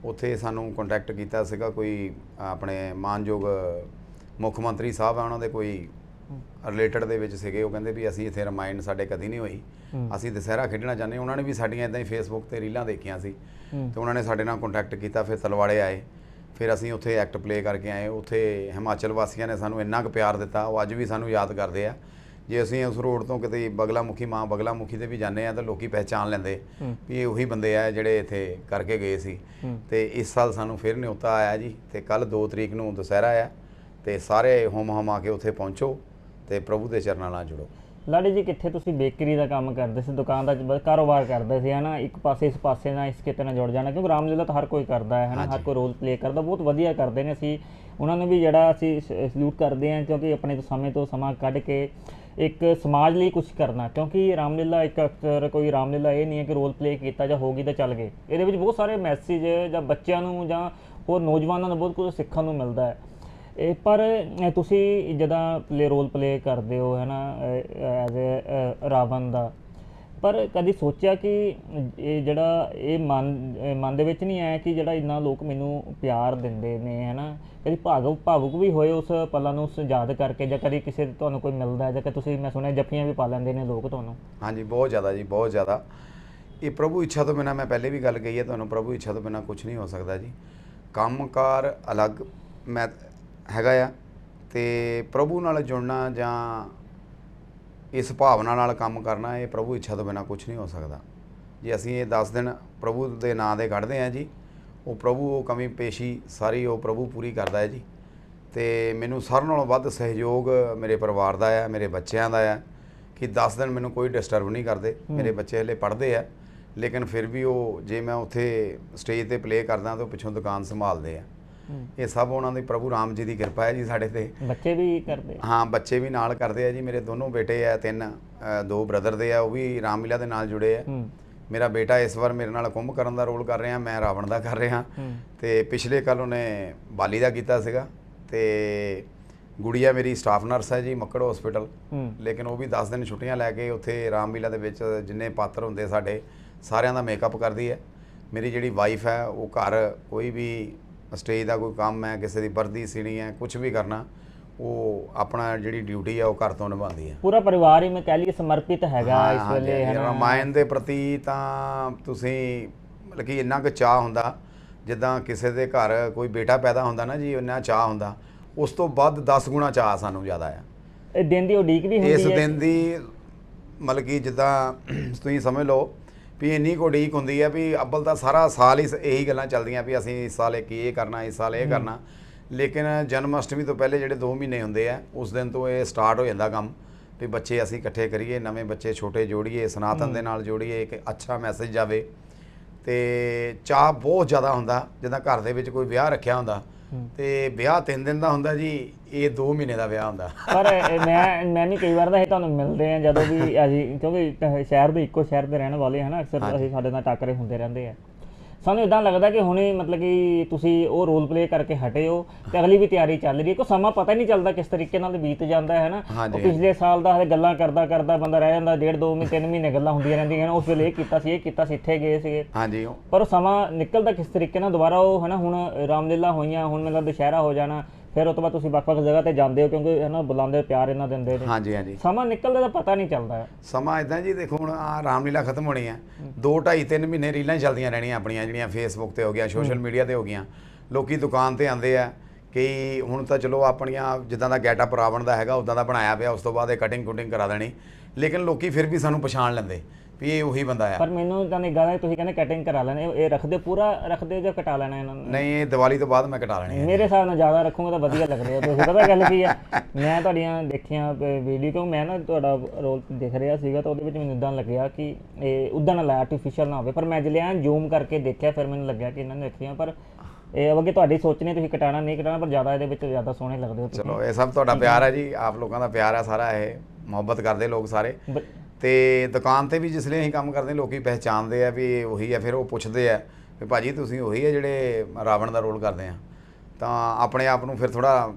ਉੱਥੇ ਸਾਨੂੰ ਕੰਟੈਕਟ ਕੀਤਾ ਸੀਗਾ ਕੋਈ ਆਪਣੇ ਮਾਨਯੋਗ ਮੁੱਖ ਮੰਤਰੀ ਸਾਹਿਬ ਆ ਉਹਨਾਂ ਦੇ ਕੋਈ ਰਿਲੇਟਡ ਦੇ ਵਿੱਚ ਸੀਗੇ। ਉਹ ਕਹਿੰਦੇ ਵੀ ਅਸੀਂ ਇੱਥੇ ਰਮਾਇਣ ਸਾਡੇ ਕਦੀ ਨਹੀਂ ਹੋਈ। ਅਸੀਂ ਦੁਸਹਿਰਾ ਖੇਡਣਾ ਚਾਹੁੰਦੇ। ਉਹਨਾਂ ਨੇ ਵੀ ਸਾਡੀਆਂ ਇਦਾਂ ਹੀ ਫੇਸਬੁੱਕ ਤੇ ਰੀਲਾਂ ਦੇਖੀਆਂ ਸੀ। ਤੇ ਉਹਨਾਂ ਨੇ ਸਾਡੇ ਨਾਲ ਕੰਟੈਕਟ ਕੀਤਾ ਫਿਰ ਤਲਵਾੜੇ ਆਏ। ਫਿਰ ਅਸੀਂ ਉੱਥੇ ਐਕਟ ਪਲੇ ਕਰਕੇ ਆਏ। ਉੱਥੇ ਹਿਮਾਚਲ ਵਾਸੀਆਂ ਨੇ ਸਾਨੂੰ ਇੰਨਾ ਕੁ ਪਿਆਰ ਦਿੱਤਾ ਉਹ ਅੱਜ ਵੀ ਸਾਨੂੰ ਯਾਦ ਕਰਦੇ ਆ। ਜੇ ਅਸੀਂ ਉਸ ਰੋਡ ਤੋਂ ਕਿਤੇ ਬਗਲਾਮੁਖੀ ਮਾਂ ਬਗਲਾਮੁਖੀ ਤੇ ਵੀ ਜਾਂਦੇ ਆ ਤਾਂ ਲੋਕੀ ਪਹਿਚਾਨ ਲੈਂਦੇ। ਵੀ ਇਹ ਉਹੀ ਬੰਦੇ ਆ ਜਿਹੜੇ ਇੱਥੇ ਕਰਕੇ ਗਏ ਸੀ। ਤੇ ਇਸ ਸਾਲ ਸਾਨੂੰ ਫਿਰ ਨਿਉਤਾ ਆਇਆ ਜੀ ਤੇ ਕੱਲ 2 ਤਰੀਕ ਨੂੰ ਦੁਸਹਿਰਾ ਆ ਤੇ ਸਾਰੇ ਹੋਮ ਹਮਾ ਕੇ ਉੱਥੇ ਪਹੁੰਚੋ ਤੇ ਪ੍ਰਭੂ ਦੇ ਚਰਨਾਂ ਨਾਲ ਜੁੜੋ। ਲਾਡੀ ਜੀ ਕਿੱਥੇ ਤੁਸੀਂ ਬੇਕਰੀ ਦਾ ਕੰਮ ਕਰਦੇ ਸੀ ਦੁਕਾਨ ਦਾ ਬ- ਕਾਰੋਬਾਰ ਕਰਦੇ ਸੀ ਹਨਾ? ਇੱਕ ਪਾਸੇ ਇਸ ਪਾਸੇ ਨਾਲ ਇਸ ਕਿਤੇ ਨਾਲ ਜੁੜ ਜਾਣਾ ਕਿਉਂਕਿ ਰਾਮਲੀਲਾ ਤਾਂ ਹਰ ਕੋਈ ਕਰਦਾ ਹੈ ਹਨਾ? ਹਰ। ਕੋਈ ਰੋਲ ਪਲੇ ਕਰਦਾ ਬਹੁਤ ਵਧੀਆ ਕਰਦੇ ਨੇ ਅਸੀਂ। ਉਹਨਾਂ ਨੂੰ ਵੀ ਜਿਹੜਾ ਅਸੀਂ ਸਲੂਟ ਕਰਦੇ ਹਾਂ ਕਿਉਂਕਿ ਆਪਣੇ ਤੋਂ ਸਮੇਂ ਤੋਂ ਸਮਾਂ ਕੱਢ ਕੇ ਇੱਕ ਸਮਾਜ ਲਈ ਕੁਝ ਕਰਨਾ ਕਿਉਂਕਿ ਰਾਮਲੀਲਾ ਇੱਕ ਅਕਸਰ ਕੋਈ ਰਾਮਲੀਲਾ ਇਹ ਨਹੀਂ ਹੈ ਕਿ ਰੋਲ ਪਲੇ ਕੀਤਾ ਜਾਂ ਹੋ ਗਈ ਤਾਂ ਚੱਲ ਗਏ। ਇਹਦੇ ਵਿੱਚ ਬਹੁਤ ਸਾਰੇ ਮੈਸੇਜ ਜਾਂ ਬੱਚਿਆਂ ਨੂੰ ਜਾਂ ਹੋਰ ਨੌਜਵਾਨਾਂ ਨੂੰ ਬਹੁਤ ਕੁਝ ਸਿੱਖਣ ਨੂੰ ਮਿਲਦਾ ਹੈ। ਇਹ ਪਰ ਤੁਸੀਂ ਜਦੋਂ ਪਲੇ ਰੋਲ ਪਲੇ ਕਰਦੇ ਹੋ ਹੈ ਨਾ ਐਜ਼ ਅ ਰਾਵਣ ਦਾ, ਪਰ ਕਦੀ ਸੋਚਿਆ ਕਿ ਇਹ ਜਿਹੜਾ ਇਹ ਮਨ ਮਨ ਦੇ ਵਿੱਚ ਨਹੀਂ ਆਇਆ ਕਿ ਜਿਹੜਾ ਇੰਨਾ ਲੋਕ ਮੈਨੂੰ ਪਿਆਰ ਦਿੰਦੇ ਨੇ ਹੈ ਨਾ ਕਦੀ ਭਾਵੁਕ ਭਾਵੁਕ ਵੀ ਹੋਏ ਉਸ ਪਲਾਂ ਨੂੰ ਯਾਦ ਕਰਕੇ, ਜਾਂ ਕਦੀ ਕਿਸੇ ਤੁਹਾਨੂੰ ਕੋਈ ਮਿਲਦਾ ਜਾਂ ਕਿ ਤੁਸੀਂ, ਮੈਂ ਸੁਣਿਆ ਜੱਫੀਆਂ ਵੀ ਪਾ ਲੈਂਦੇ ਨੇ ਲੋਕ ਤੁਹਾਨੂੰ? ਹਾਂਜੀ, ਬਹੁਤ ਜ਼ਿਆਦਾ ਜੀ, ਬਹੁਤ ਜ਼ਿਆਦਾ। ਇਹ ਪ੍ਰਭੂ ਇੱਛਾ ਤੋਂ ਬਿਨਾ ਮੈਂ ਪਹਿਲੇ ਵੀ ਗੱਲ ਕਹੀ ਹੈ, ਤੁਹਾਨੂੰ ਪ੍ਰਭੂ ਇੱਛਾ ਤੋਂ ਬਿਨਾ ਕੁਝ ਨਹੀਂ ਹੋ ਸਕਦਾ ਜੀ। ਕੰਮਕਾਰ ਅਲੱਗ, ਮੈਂ ਹੈਗਾ ਆ ਤੇ ਪ੍ਰਭੂ ਨਾਲ ਜੁੜਨਾ ਜਾਂ ਇਸ ਭਾਵਨਾ ਨਾਲ ਕੰਮ ਕਰਨਾ ਇਹ ਪ੍ਰਭੂ ਇੱਛਾ ਤੋਂ ਬਿਨਾ ਕੁਝ ਨਹੀਂ ਹੋ ਸਕਦਾ। ਜੇ ਅਸੀਂ ਇਹ 10 ਦਿਨ ਪ੍ਰਭੂ ਦੇ ਨਾਂ ਦੇ ਕੱਢਦੇ ਹਾਂ ਜੀ ਉਹ ਪ੍ਰਭੂ ਉਹ ਕਮੀ ਪੇਸ਼ੀ ਸਾਰੀ ਉਹ ਪ੍ਰਭੂ ਪੂਰੀ ਕਰਦਾ ਹੈ ਜੀ। ਤੇ ਮੈਨੂੰ ਸਾਰਿਆਂ ਨਾਲੋਂ ਵੱਧ ਸਹਿਯੋਗ ਮੇਰੇ ਪਰਿਵਾਰ ਦਾ ਆ ਮੇਰੇ ਬੱਚਿਆਂ ਦਾ ਆ ਕਿ 10 ਦਿਨ ਮੈਨੂੰ ਕੋਈ ਡਿਸਟਰਬ ਨਹੀਂ ਕਰਦੇ ਮੇਰੇ ਬੱਚੇ ਹਲੇ ਪੜ੍ਹਦੇ ਆ ਲੇਕਿਨ ਫਿਰ ਵੀ ਉਹ ਜੇ ਮੈਂ ਉੱਥੇ ਸਟੇਜ ਤੇ ਪਲੇ ਕਰਦਾ ਤਾਂ ਪਿੱਛੋਂ ਦੁਕਾਨ ਸੰਭਾਲਦੇ ਆ। ਇਹ ਸਭ ਉਹਨਾਂ ਦੀ ਪ੍ਰਭੂ ਰਾਮ ਜੀ ਦੀ ਕਿਰਪਾ ਹੈ ਜੀ ਸਾਡੇ ਤੇ। ਬੱਚੇ ਵੀ ਕਰਦੇ ਹਾਂ ਬੱਚੇ ਵੀ ਨਾਲ ਕਰਦੇ ਆ ਜੀ। ਮੇਰੇ ਦੋਨੋਂ ਬੇਟੇ ਆ ਤਿੰਨ ਦੋ ਬ੍ਰਦਰ ਦੇ ਆ ਉਹ ਵੀ ਰਾਮਲੀਲਾ ਦੇ ਨਾਲ ਜੁੜੇ ਆ। ਹੂੰ। ਮੇਰਾ ਬੇਟਾ ਇਸ ਵਾਰ ਮੇਰੇ ਨਾਲ ਕੁੰਭ ਕਰਨ ਦਾ ਰੋਲ ਕਰ ਰਿਹਾ ਮੈਂ ਰਾਵਣ ਦਾ ਕਰ ਰਿਹਾ। ਤੇ ਪਿਛਲੇ ਕੱਲ ਉਹਨੇ ਬਾਲੀ ਦਾ ਕੀਤਾ ਸੀਗਾ। ਤੇ ਗੁੜੀਆ ਮੇਰੀ ਸਟਾਫ ਨਰਸ ਹੈ ਜੀ ਮੱਕੜ ਹਸਪੀਟਲ ਲੇਕਿਨ ਉਹ ਵੀ 10 ਦਿਨ ਛੁੱਟੀਆਂ ਲੈ ਕੇ ਉੱਥੇ ਰਾਮਲੀਲਾ ਦੇ ਵਿੱਚ ਜਿੰਨੇ ਪਾਤਰ ਹੁੰਦੇ ਸਾਡੇ ਸਾਰਿਆਂ ਦਾ ਮੇਕਅਪ ਕਰਦੀ ਹੈ। ਮੇਰੀ ਜਿਹੜੀ ਵਾਈਫ ਹੈ ਉਹ ਘਰ ਕੋਈ ਵੀ ਸਟੇਜ ਦਾ ਕੋਈ ਕੰਮ ਹੈ ਕਿਸੇ ਦੀ ਵਰਦੀ ਸੀਣੀ ਹੈ ਕੁਝ ਵੀ ਕਰਨਾ ਉਹ ਆਪਣਾ ਜਿਹੜੀ ਡਿਊਟੀ ਹੈ ਉਹ ਘਰ ਤੋਂ ਨਿਭਾਉਂਦੀ ਹੈ। ਪੂਰਾ ਪਰਿਵਾਰ ਹੀ ਮੈਂ ਕਹਿ ਲਈਏ ਸਮਰਪਿਤ ਹੈਗਾ ਹਾਂ, ਇਸ ਵੇਲੇ ਹੈ ਨਾ ਰਾਮਾਇਣ ਦੇ ਪ੍ਰਤੀ ਤਾਂ ਤੁਸੀਂ ਮਤਲਬ ਕਿ ਇੰਨਾ ਕੁ ਚਾਹ ਹੁੰਦਾ ਜਿੱਦਾਂ ਕਿਸੇ ਦੇ ਘਰ ਕੋਈ ਬੇਟਾ ਪੈਦਾ ਹੁੰਦਾ ਨਾ ਜੀ ਇੰਨਾ ਚਾਹ ਹੁੰਦਾ ਉਸ ਤੋਂ ਵੱਧ 10 ਗੁਣਾ ਚਾਹ ਸਾਨੂੰ ਜ਼ਿਆਦਾ ਆ। ਇਹ ਦਿਨ ਦੀ ਉਡੀਕ ਵੀ ਇਸ ਹੁੰਦੀ ਹੈ। ਦਿਨ ਦੀ ਮਤਲਬ ਕਿ ਜਿੱਦਾਂ ਤੁਸੀਂ ਸਮਝ ਲਓ ਵੀ ਇੰਨੀ ਕੁ ਉਡੀਕ ਹੁੰਦੀ ਹੈ ਵੀ ਅੱਬਲ ਤਾਂ ਸਾਰਾ ਸਾਲ ਹੀ ਇਹੀ ਗੱਲਾਂ ਚੱਲਦੀਆਂ ਵੀ ਅਸੀਂ ਇਸ ਸਾਲ ਇਹ ਇਹ ਕਰਨਾ ਇਸ ਸਾਲ ਇਹ ਕਰਨਾ। ਲੇਕਿਨ ਜਨਮ ਅਸ਼ਟਮੀ ਤੋਂ ਪਹਿਲੇ ਜਿਹੜੇ 2 ਮਹੀਨੇ ਹੁੰਦੇ ਆ ਉਸ ਦਿਨ ਤੋਂ ਇਹ ਸਟਾਰਟ ਹੋ ਜਾਂਦਾ ਕੰਮ ਵੀ ਬੱਚੇ ਅਸੀਂ ਇਕੱਠੇ ਕਰੀਏ ਨਵੇਂ ਬੱਚੇ ਛੋਟੇ ਜੋੜੀਏ ਸਨਾਤਨ ਦੇ ਨਾਲ ਜੋੜੀਏ ਇੱਕ ਅੱਛਾ ਮੈਸੇਜ ਜਾਵੇ ਤੇ ਚਾਹ ਬਹੁਤ ਜ਼ਿਆਦਾ ਹੁੰਦਾ ਜਿੱਦਾਂ ਘਰ ਦੇ ਵਿੱਚ ਕੋਈ ਵਿਆਹ ਰੱਖਿਆ ਹੁੰਦਾ ਤੇ ਵਿਆਹ 3 ਦਿਨ ਦਾ ਹੁੰਦਾ ਜੀ ਇਹ 2 ਮਹੀਨੇ ਦਾ ਵਿਆਹ ਹੁੰਦਾ। ਪਰ ਮੈਂ ਮੈਂ ਵੀ ਕਈ ਵਾਰ ਤਾਂ ਇਹ ਤੁਹਾਨੂੰ ਮਿਲਦੇ ਆ ਜਦੋਂ ਵੀ ਅਸੀਂ ਕਿਉਂਕਿ ਸ਼ਹਿਰ ਦੇ ਇੱਕੋ ਸ਼ਹਿਰ ਦੇ ਰਹਿਣ ਵਾਲੇ ਹਾਂ ਨਾ ਅਕਸਰ ਅਸੀਂ ਸਾਡੇ ਨਾਲ ਟੱਕਰੇ ਹੁੰਦੇ ਰਹਿੰਦੇ ਆ। ਸਾਨੂੰ ਇਦਾਂ ਲੱਗਦਾ ਕਿ ਹੁਣੇ ਮਤਲਬ ਕਿ ਤੁਸੀਂ ਉਹ ਰੋਲ ਪਲੇ ਕਰਕੇ ਹਟੇ ਹੋ ਤੇ ਅਗਲੀ ਵੀ ਤਿਆਰੀ ਚੱਲ ਰਹੀ ਹੈ। ਕੋ ਸਮਾਂ ਪਤਾ ਹੀ ਨਹੀਂ ਚੱਲਦਾ ਕਿਸ ਤਰੀਕੇ ਨਾਲ ਬੀਤ ਜਾਂਦਾ ਹੈ ਨਾ। ਉਹ ਪਿਛਲੇ ਸਾਲ ਦਾ ਹਲੇ ਗੱਲਾਂ ਕਰਦਾ ਕਰਦਾ ਬੰਦਾ ਰਹਿ ਜਾਂਦਾ ਡੇਢ ਦੋ ਮਹੀਨੇ ਤਿੰਨ ਮਹੀਨੇ ਗੱਲਾਂ ਹੁੰਦੀਆਂ ਰਹਿੰਦੀਆਂ ਨੇ। ਉਸ ਵੇਲੇ ਇਹ ਕੀਤਾ ਸੀ ਇਹ ਕੀਤਾ ਸੀ ਇੱਥੇ ਗਏ ਸੀਗੇ। ਹਾਂਜੀ। ਪਰ ਉਹ ਸਮਾਂ ਨਿਕਲਦਾ ਕਿਸ ਤਰੀਕੇ ਨਾਲ ਦੁਬਾਰਾ ਉਹ ਹਨਾ ਹੁਣ ਰਾਮਲੀਲਾ ਹੋਈਆਂ ਹੁਣ ਲੱਗਦਾ ਦੁਸ਼ਹਿਰਾ ਹੋ ਜਾਣਾ ਫਿਰ ਉਸ ਤੋਂ ਬਾਅਦ ਤੁਸੀਂ ਵੱਖ-ਵੱਖ ਜਗ੍ਹਾ ਤੇ ਜਾਂਦੇ ਹੋ ਕਿਉਂਕਿ ਹਨਾ ਬੁਲਾਉਂਦੇ ਪਿਆਰ ਇਹਨਾਂ ਦਿੰਦੇ ਨੇ। ਹਾਂਜੀ ਹਾਂਜੀ। ਸਮਾਂ ਨਿਕਲਦਾ ਤਾਂ ਪਤਾ ਨਹੀਂ ਚੱਲਦਾ। ਸਮਾਂ ਇਦਾਂ ਜੀ ਦੇਖੋ ਹੁਣ ਆ ਰਾਮਲੀਲਾ ਖਤਮ ਹੋਣੀ ਹੈ 2 2.5 3 ਮਹੀਨੇ ਰੀਲਾਂ ਹੀ ਚੱਲਦੀਆਂ ਰਹਿਣੀਆਂ ਆਪਣੀਆਂ ਜਿਹੜੀਆਂ ਫੇਸਬੁੱਕ ਤੇ ਹੋ ਗਿਆ ਸੋਸ਼ਲ ਮੀਡੀਆ ਤੇ ਹੋ ਗਈਆਂ। ਲੋਕੀ ਦੁਕਾਨ ਤੇ ਆਉਂਦੇ ਆ ਕਈ ਹੁਣ ਤਾਂ ਚਲੋ ਆਪਣੀਆਂ ਜਿੱਦਾਂ ਦਾ ਗੈਟਅਪ ਰਾਵਣ ਦਾ ਹੈਗਾ ਉਦਾਂ ਦਾ ਬਣਾਇਆ ਪਿਆ ਉਸ ਤੋਂ ਬਾਅਦ ਇਹ ਕਟਿੰਗ ਕੁਟਿੰਗ ਕਰਾ ਦੇਣੀ। ਲੇਕਿਨ ਲੋਕੀ ਫਿਰ ਵੀ ਸਾਨੂੰ ਪਛਾਣ ਲੈਂਦੇ। ਵੀ ਇਹ ਉਹੀ ਬੰਦਾ ਆ। ਪਰ ਮੈਨੂੰ ਤਾਂ ਨਿਗਾਹ ਹੈ ਤੁਸੀਂ ਕਹਿੰਦੇ ਕਟਿੰਗ ਕਰਾ ਲੈਣੇ ਇਹ ਰੱਖਦੇ ਪੂਰਾ ਰੱਖਦੇ ਜਾਂ ਕਟਾ ਲੈਣਾ ਇਹਨਾਂ ਨੇ? ਨਹੀਂ ਇਹ ਦੀਵਾਲੀ ਤੋਂ ਬਾਅਦ ਮੈਂ ਕਟਾ ਲੈਣੀ ਹੈ ਮੇਰੇ ਹਿਸਾਬ ਨਾਲ ਜ਼ਿਆਦਾ ਰੱਖੂਗਾ ਤਾਂ ਵਧੀਆ ਲੱਗ ਰਿਹਾ ਤੁਸੀਂ ਪਤਾ ਗੱਲ ਕੀ ਆ? ਮੈਂ ਤੁਹਾਡੀਆਂ ਦੇਖੀਆਂ ਵੀਡੀਓ ਕਿਉਂ ਮੈਂ ਨਾ ਤੁਹਾਡਾ ਰੋਲ ਦੇਖ ਰਿਹਾ ਸੀਗਾ ਤਾਂ ਉਹਦੇ ਵਿੱਚ ਮੈਨੂੰ ਇਦਾਂ ਲੱਗਿਆ ਕਿ ਇਹ ਉਦਾਂ ਨਾ ਆਰਟੀਫੀਸ਼ੀਅਲ ਨਾ ਹੋਵੇ। ਪਰ ਮੈਂ ਜਿਲਿਆਂ ਜ਼ੂਮ ਕਰਕੇ ਦੇਖਿਆ ਫਿਰ ਮੈਨੂੰ ਲੱਗਿਆ ਕਿ ਇਹਨਾਂ ਨੇ ਰੱਖੀਆਂ। ਪਰ ਇਹ ਅੱਗੇ ਤੁਹਾਡੀ ਸੋਚ ਨਹੀਂ ਤੁਸੀਂ ਕਟਾਣਾ ਨਹੀਂ ਕਟਾਣਾ ਪਰ ਜ਼ਿਆਦਾ ਇਹਦੇ ਵਿੱਚ ਜ਼ਿਆਦਾ ਸੋਹਣੇ ਲੱਗਦੇ ਹੋ ਤੁਸੀਂ। ਚਲੋ ਇਹ ਸਭ ਤੁਹਾਡਾ ਪਿਆਰ ਹੈ। ਜੀ। ਆਪ ਲੋਕਾਂ ਦਾ ਪਿਆਰ ਹੈ ਸਾਰਾ ਇਹ ਮੁਹੱਬਤ ਕਰਦੇ ਲੋਕ ਸਾਰੇ। ਤੇ ਦੁਕਾਨ ਤੇ ਵੀ ਜਿਸ ਲਈ ਅਸੀਂ ਕੰਮ ਕਰਦੇ, ਲੋਕੀ ਪਹਿਚਾਣਦੇ ਆ ਵੀ ਉਹੀ ਆ, ਫਿਰ ਉਹ ਪੁੱਛਦੇ ਆ ਵੀ ਭਾਜੀ ਤੁਸੀਂ ਉਹੀ ਆ ਜਿਹੜੇ ਰਾਵਣ ਦਾ ਰੋਲ ਕਰਦੇ ਆ। ਤਾਂ ਆਪਣੇ ਆਪ ਨੂੰ ਫਿਰ ਥੋੜਾ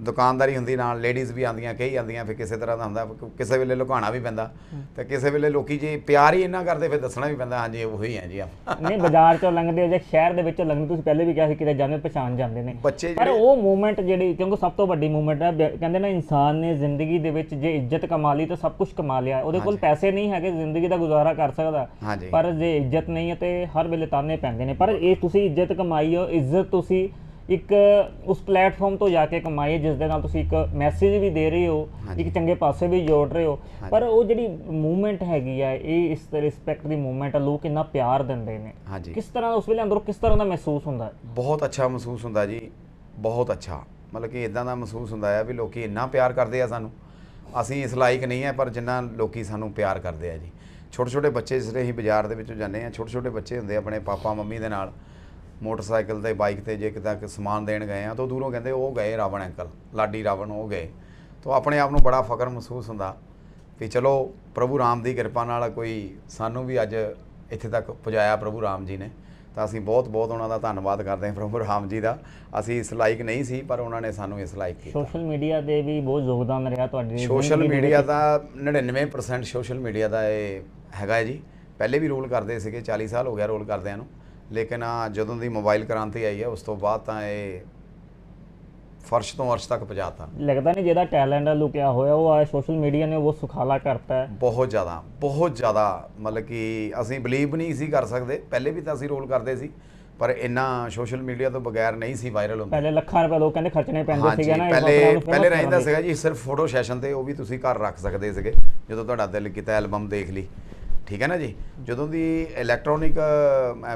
ਦੁਕਾਨਦਾਰੀ ਹੁੰਦੀ ਨਾਲ ਲੇਡੀਜ਼ ਵੀ ਆਉਂਦੀਆਂ ਕਈ ਆਉਂਦੀਆਂ ਫਿਰ ਕਿਸੇ ਤਰ੍ਹਾਂ ਦਾ ਹੁੰਦਾ ਕਿਸੇ ਵੇਲੇ ਲੁਕਾਉਣਾ ਵੀ ਪੈਂਦਾ ਤੇ ਕਿਸੇ ਵੇਲੇ ਲੋਕੀ ਜੇ ਪਿਆਰ ਹੀ ਇੰਨਾ ਕਰਦੇ ਫਿਰ ਦੱਸਣਾ ਵੀ ਪੈਂਦਾ ਹਾਂਜੀ ਉਹੀ ਆ ਜੀ ਆਪ। ਨਹੀਂ ਬਾਜ਼ਾਰ ਚੋਂ ਲੰਘਦੇ ਹੋ ਜਾਂ ਸ਼ਹਿਰ ਦੇ ਵਿੱਚੋਂ ਲੰਘਦੇ ਤੁਸੀਂ ਪਹਿਲੇ ਵੀ ਕਿਹਾ ਸੀ ਕਿਤੇ ਜਾਂਦੇ ਹੋ, ਪਛਾਣ ਜਾਂਦੇ ਨੇ। ਪਰ ਉਹ ਮੂਵਮੈਂਟ ਜਿਹੜੀ ਕਿਉਂਕਿ ਸਭ ਤੋਂ ਵੱਡੀ ਮੂਵਮੈਂਟ ਹੈ ਕਹਿੰਦੇ ਨਾ ਇਨਸਾਨ ਨੇ ਜ਼ਿੰਦਗੀ ਦੇ ਵਿੱਚ ਜੇ ਇੱਜ਼ਤ ਕਮਾ ਲਈ ਤਾਂ ਸਭ ਕੁਝ ਕਮਾ ਲਿਆ। ਉਹਦੇ ਕੋਲ ਪੈਸੇ ਨਹੀਂ ਹੈਗੇ ਜ਼ਿੰਦਗੀ ਦਾ ਗੁਜ਼ਾਰਾ ਕਰ ਸਕਦਾ। ਪਰ ਜੇ ਇੱਜ਼ਤ ਨਹੀਂ ਹੈ ਤੇ ਹਰ ਵੇਲੇ ਤਾਨੇ ਪੈਂਦੇ ਨੇ। ਪਰ ਇਹ ਤੁਸੀਂ ਇੱਜ਼ਤ ਕਮਾਈ ਹੋ ਇੱਜ਼ਤ ਤੁਸੀਂ ਇੱਕ ਉਸ ਪਲੇਟਫਾਰਮ ਤੋਂ ਜਾ ਕੇ ਕਮਾਈ ਹੈ ਜਿਸ ਦੇ ਨਾਲ ਤੁਸੀਂ ਇੱਕ ਮੈਸੇਜ ਵੀ ਦੇ ਰਹੇ ਹੋ ਇੱਕ ਚੰਗੇ ਪਾਸੇ ਵੀ ਜੋੜ ਰਹੇ ਹੋ। ਪਰ ਉਹ ਜਿਹੜੀ ਮੂਵਮੈਂਟ ਹੈਗੀ ਆ ਇਹ ਇਸ ਰਿਸਪੈਕਟ ਦੀ ਮੂਵਮੈਂਟ ਆ ਲੋਕ ਇੰਨਾ ਪਿਆਰ ਦਿੰਦੇ ਨੇ। ਹਾਂਜੀ। ਕਿਸ ਤਰ੍ਹਾਂ ਉਸ ਵੇਲੇ ਅੰਦਰੋਂ ਕਿਸ ਤਰ੍ਹਾਂ ਦਾ ਮਹਿਸੂਸ ਹੁੰਦਾ? ਬਹੁਤ ਅੱਛਾ ਮਹਿਸੂਸ ਹੁੰਦਾ ਜੀ ਬਹੁਤ ਅੱਛਾ। ਮਤਲਬ ਕਿ ਇਦਾਂ ਦਾ ਮਹਿਸੂਸ ਹੁੰਦਾ ਆ ਵੀ ਲੋਕੀ ਇੰਨਾ ਪਿਆਰ ਕਰਦੇ ਆ ਸਾਨੂੰ। ਅਸੀਂ ਇਸ ਲਾਇਕ ਨਹੀਂ ਹੈ ਪਰ ਜਿੰਨਾ ਲੋਕੀ ਸਾਨੂੰ ਪਿਆਰ ਕਰਦੇ ਆ ਜੀ। ਛੋਟੇ ਛੋਟੇ ਬੱਚੇ ਜਿਸ ਵੇਲੇ ਅਸੀਂ ਬਾਜ਼ਾਰ ਦੇ ਵਿੱਚੋਂ ਜਾਂਦੇ ਆ ਛੋਟੇ ਛੋਟੇ ਬੱਚੇ ਹੁੰਦੇ ਆ ਆਪਣੇ ਪਾਪਾ ਮੰਮੀ ਦੇ ਨਾਲ ਮੋਟਰਸਾਈਕਲ ਤੇ ਬਾਈਕ ਤੇ ਜੇ ਕਿਤੇ ਸਮਾਨ ਦੇਣ ਗਏ ਆ ਤਾਂ ਦੂਰੋਂ ਕਹਿੰਦੇ ਉਹ ਗਏ ਰਾਵਣ ਅੰਕਲ ਲਾਡੀ ਰਾਵਣ ਉਹ ਗਏ। ਤਾਂ ਆਪਣੇ ਆਪ ਨੂੰ ਬੜਾ ਫਖਰ ਮਹਿਸੂਸ ਹੁੰਦਾ ਵੀ ਚਲੋ ਪ੍ਰਭੂ ਰਾਮ ਦੀ ਕਿਰਪਾ ਨਾਲ ਕੋਈ ਸਾਨੂੰ ਵੀ ਅੱਜ ਇੱਥੇ ਤੱਕ ਪਹੁੰਚਾਇਆ ਪ੍ਰਭੂ ਰਾਮ ਜੀ ਨੇ। ਤਾਂ ਅਸੀਂ ਬਹੁਤ ਬਹੁਤ ਉਹਨਾਂ ਦਾ ਧੰਨਵਾਦ ਕਰਦੇ ਹਾਂ ਪ੍ਰਭੂ ਰਾਮ ਜੀ ਦਾ। ਅਸੀਂ ਇਸ ਲਾਇਕ ਨਹੀਂ ਸੀ ਪਰ ਉਹਨਾਂ ਨੇ ਸਾਨੂੰ ਇਸ ਲਾਇਕ ਕੀਤਾ। ਸੋਸ਼ਲ ਮੀਡੀਆ ਦੇ ਵੀ ਬਹੁਤ ਯੋਗਦਾਨ ਰਿਹਾ ਤੁਹਾਡੀ ਸੋਸ਼ਲ ਮੀਡੀਆ ਦਾ 99% ਸੋਸ਼ਲ ਮੀਡੀਆ ਦਾ ਇਹ ਹੈਗਾ ਜੀ। ਪਹਿਲੇ ਵੀ ਰੋਲ ਕਰਦੇ ਸੀਗੇ 40 ਸਾਲ ਹੋ ਗਿਆ ਰੋਲ ਕਰਦਿਆਂ ਨੂੰ। ਲੇਕਿਨ ਆਹ ਜਦੋਂ ਦੀ ਮੋਬਾਈਲ ਕ੍ਰਾਂਤੀ ਆਈ ਹੈ ਉਸ ਤੋਂ ਬਾਅਦ ਤਾਂ ਇਹ ਫਰਸ਼ ਤੋਂ ਅਰਸ਼ ਤੱਕ ਪਹੁੰਚਾਤਾ। ਲੱਗਦਾ ਨਹੀਂ ਜਿਹਦਾ ਟੈਲੈਂਟ ਲੁਕਿਆ ਹੋਇਆ ਉਹ ਆ ਸੋਸ਼ਲ ਮੀਡੀਆ ਨੇ ਉਹ ਸੁਖਾਲਾ ਕਰਤਾ ਹੈ। ਬਹੁਤ ਜ਼ਿਆਦਾ ਬਹੁਤ ਜ਼ਿਆਦਾ ਮਤਲਬ ਕਿ ਅਸੀਂ ਬਲੀਵ ਨਹੀਂ ਸੀ ਕਰ ਸਕਦੇ। ਪਹਿਲੇ ਵੀ ਤਾਂ ਅਸੀਂ ਰੋਲ ਕਰਦੇ ਸੀ ਪਰ ਇੰਨਾ ਸੋਸ਼ਲ ਮੀਡੀਆ ਤੋਂ ਬਗੈਰ ਨਹੀਂ ਸੀ ਵਾਇਰਲ ਹੁੰਦਾ। ਪਹਿਲੇ ਲੱਖਾਂ ਰੁਪਏ ਲੋਕ ਕਹਿੰਦੇ ਖਰਚਣੇ ਪੈਂਦੇ ਸੀਗੇ ਨਾ ਪਹਿਲੇ ਪਹਿਲੇ ਰਹਿੰਦਾ। ਸੀਗਾ ਜੀ ਸਿਰਫ ਫੋਟੋ ਸੈਸ਼ਨ ਤੇ ਉਹ ਵੀ ਤੁਸੀਂ ਘਰ ਰੱਖ ਸਕਦੇ ਸੀਗੇ ਜਦੋਂ ਤੁਹਾਡਾ ਦਿਲ ਕੀਤਾ ਐਲਬਮ ਦੇਖ ਲਈ। ਠੀਕ ਹੈ ਨਾ ਜੀ? ਜਦੋਂ ਦੀ ਇਲੈਕਟ੍ਰੋਨਿਕ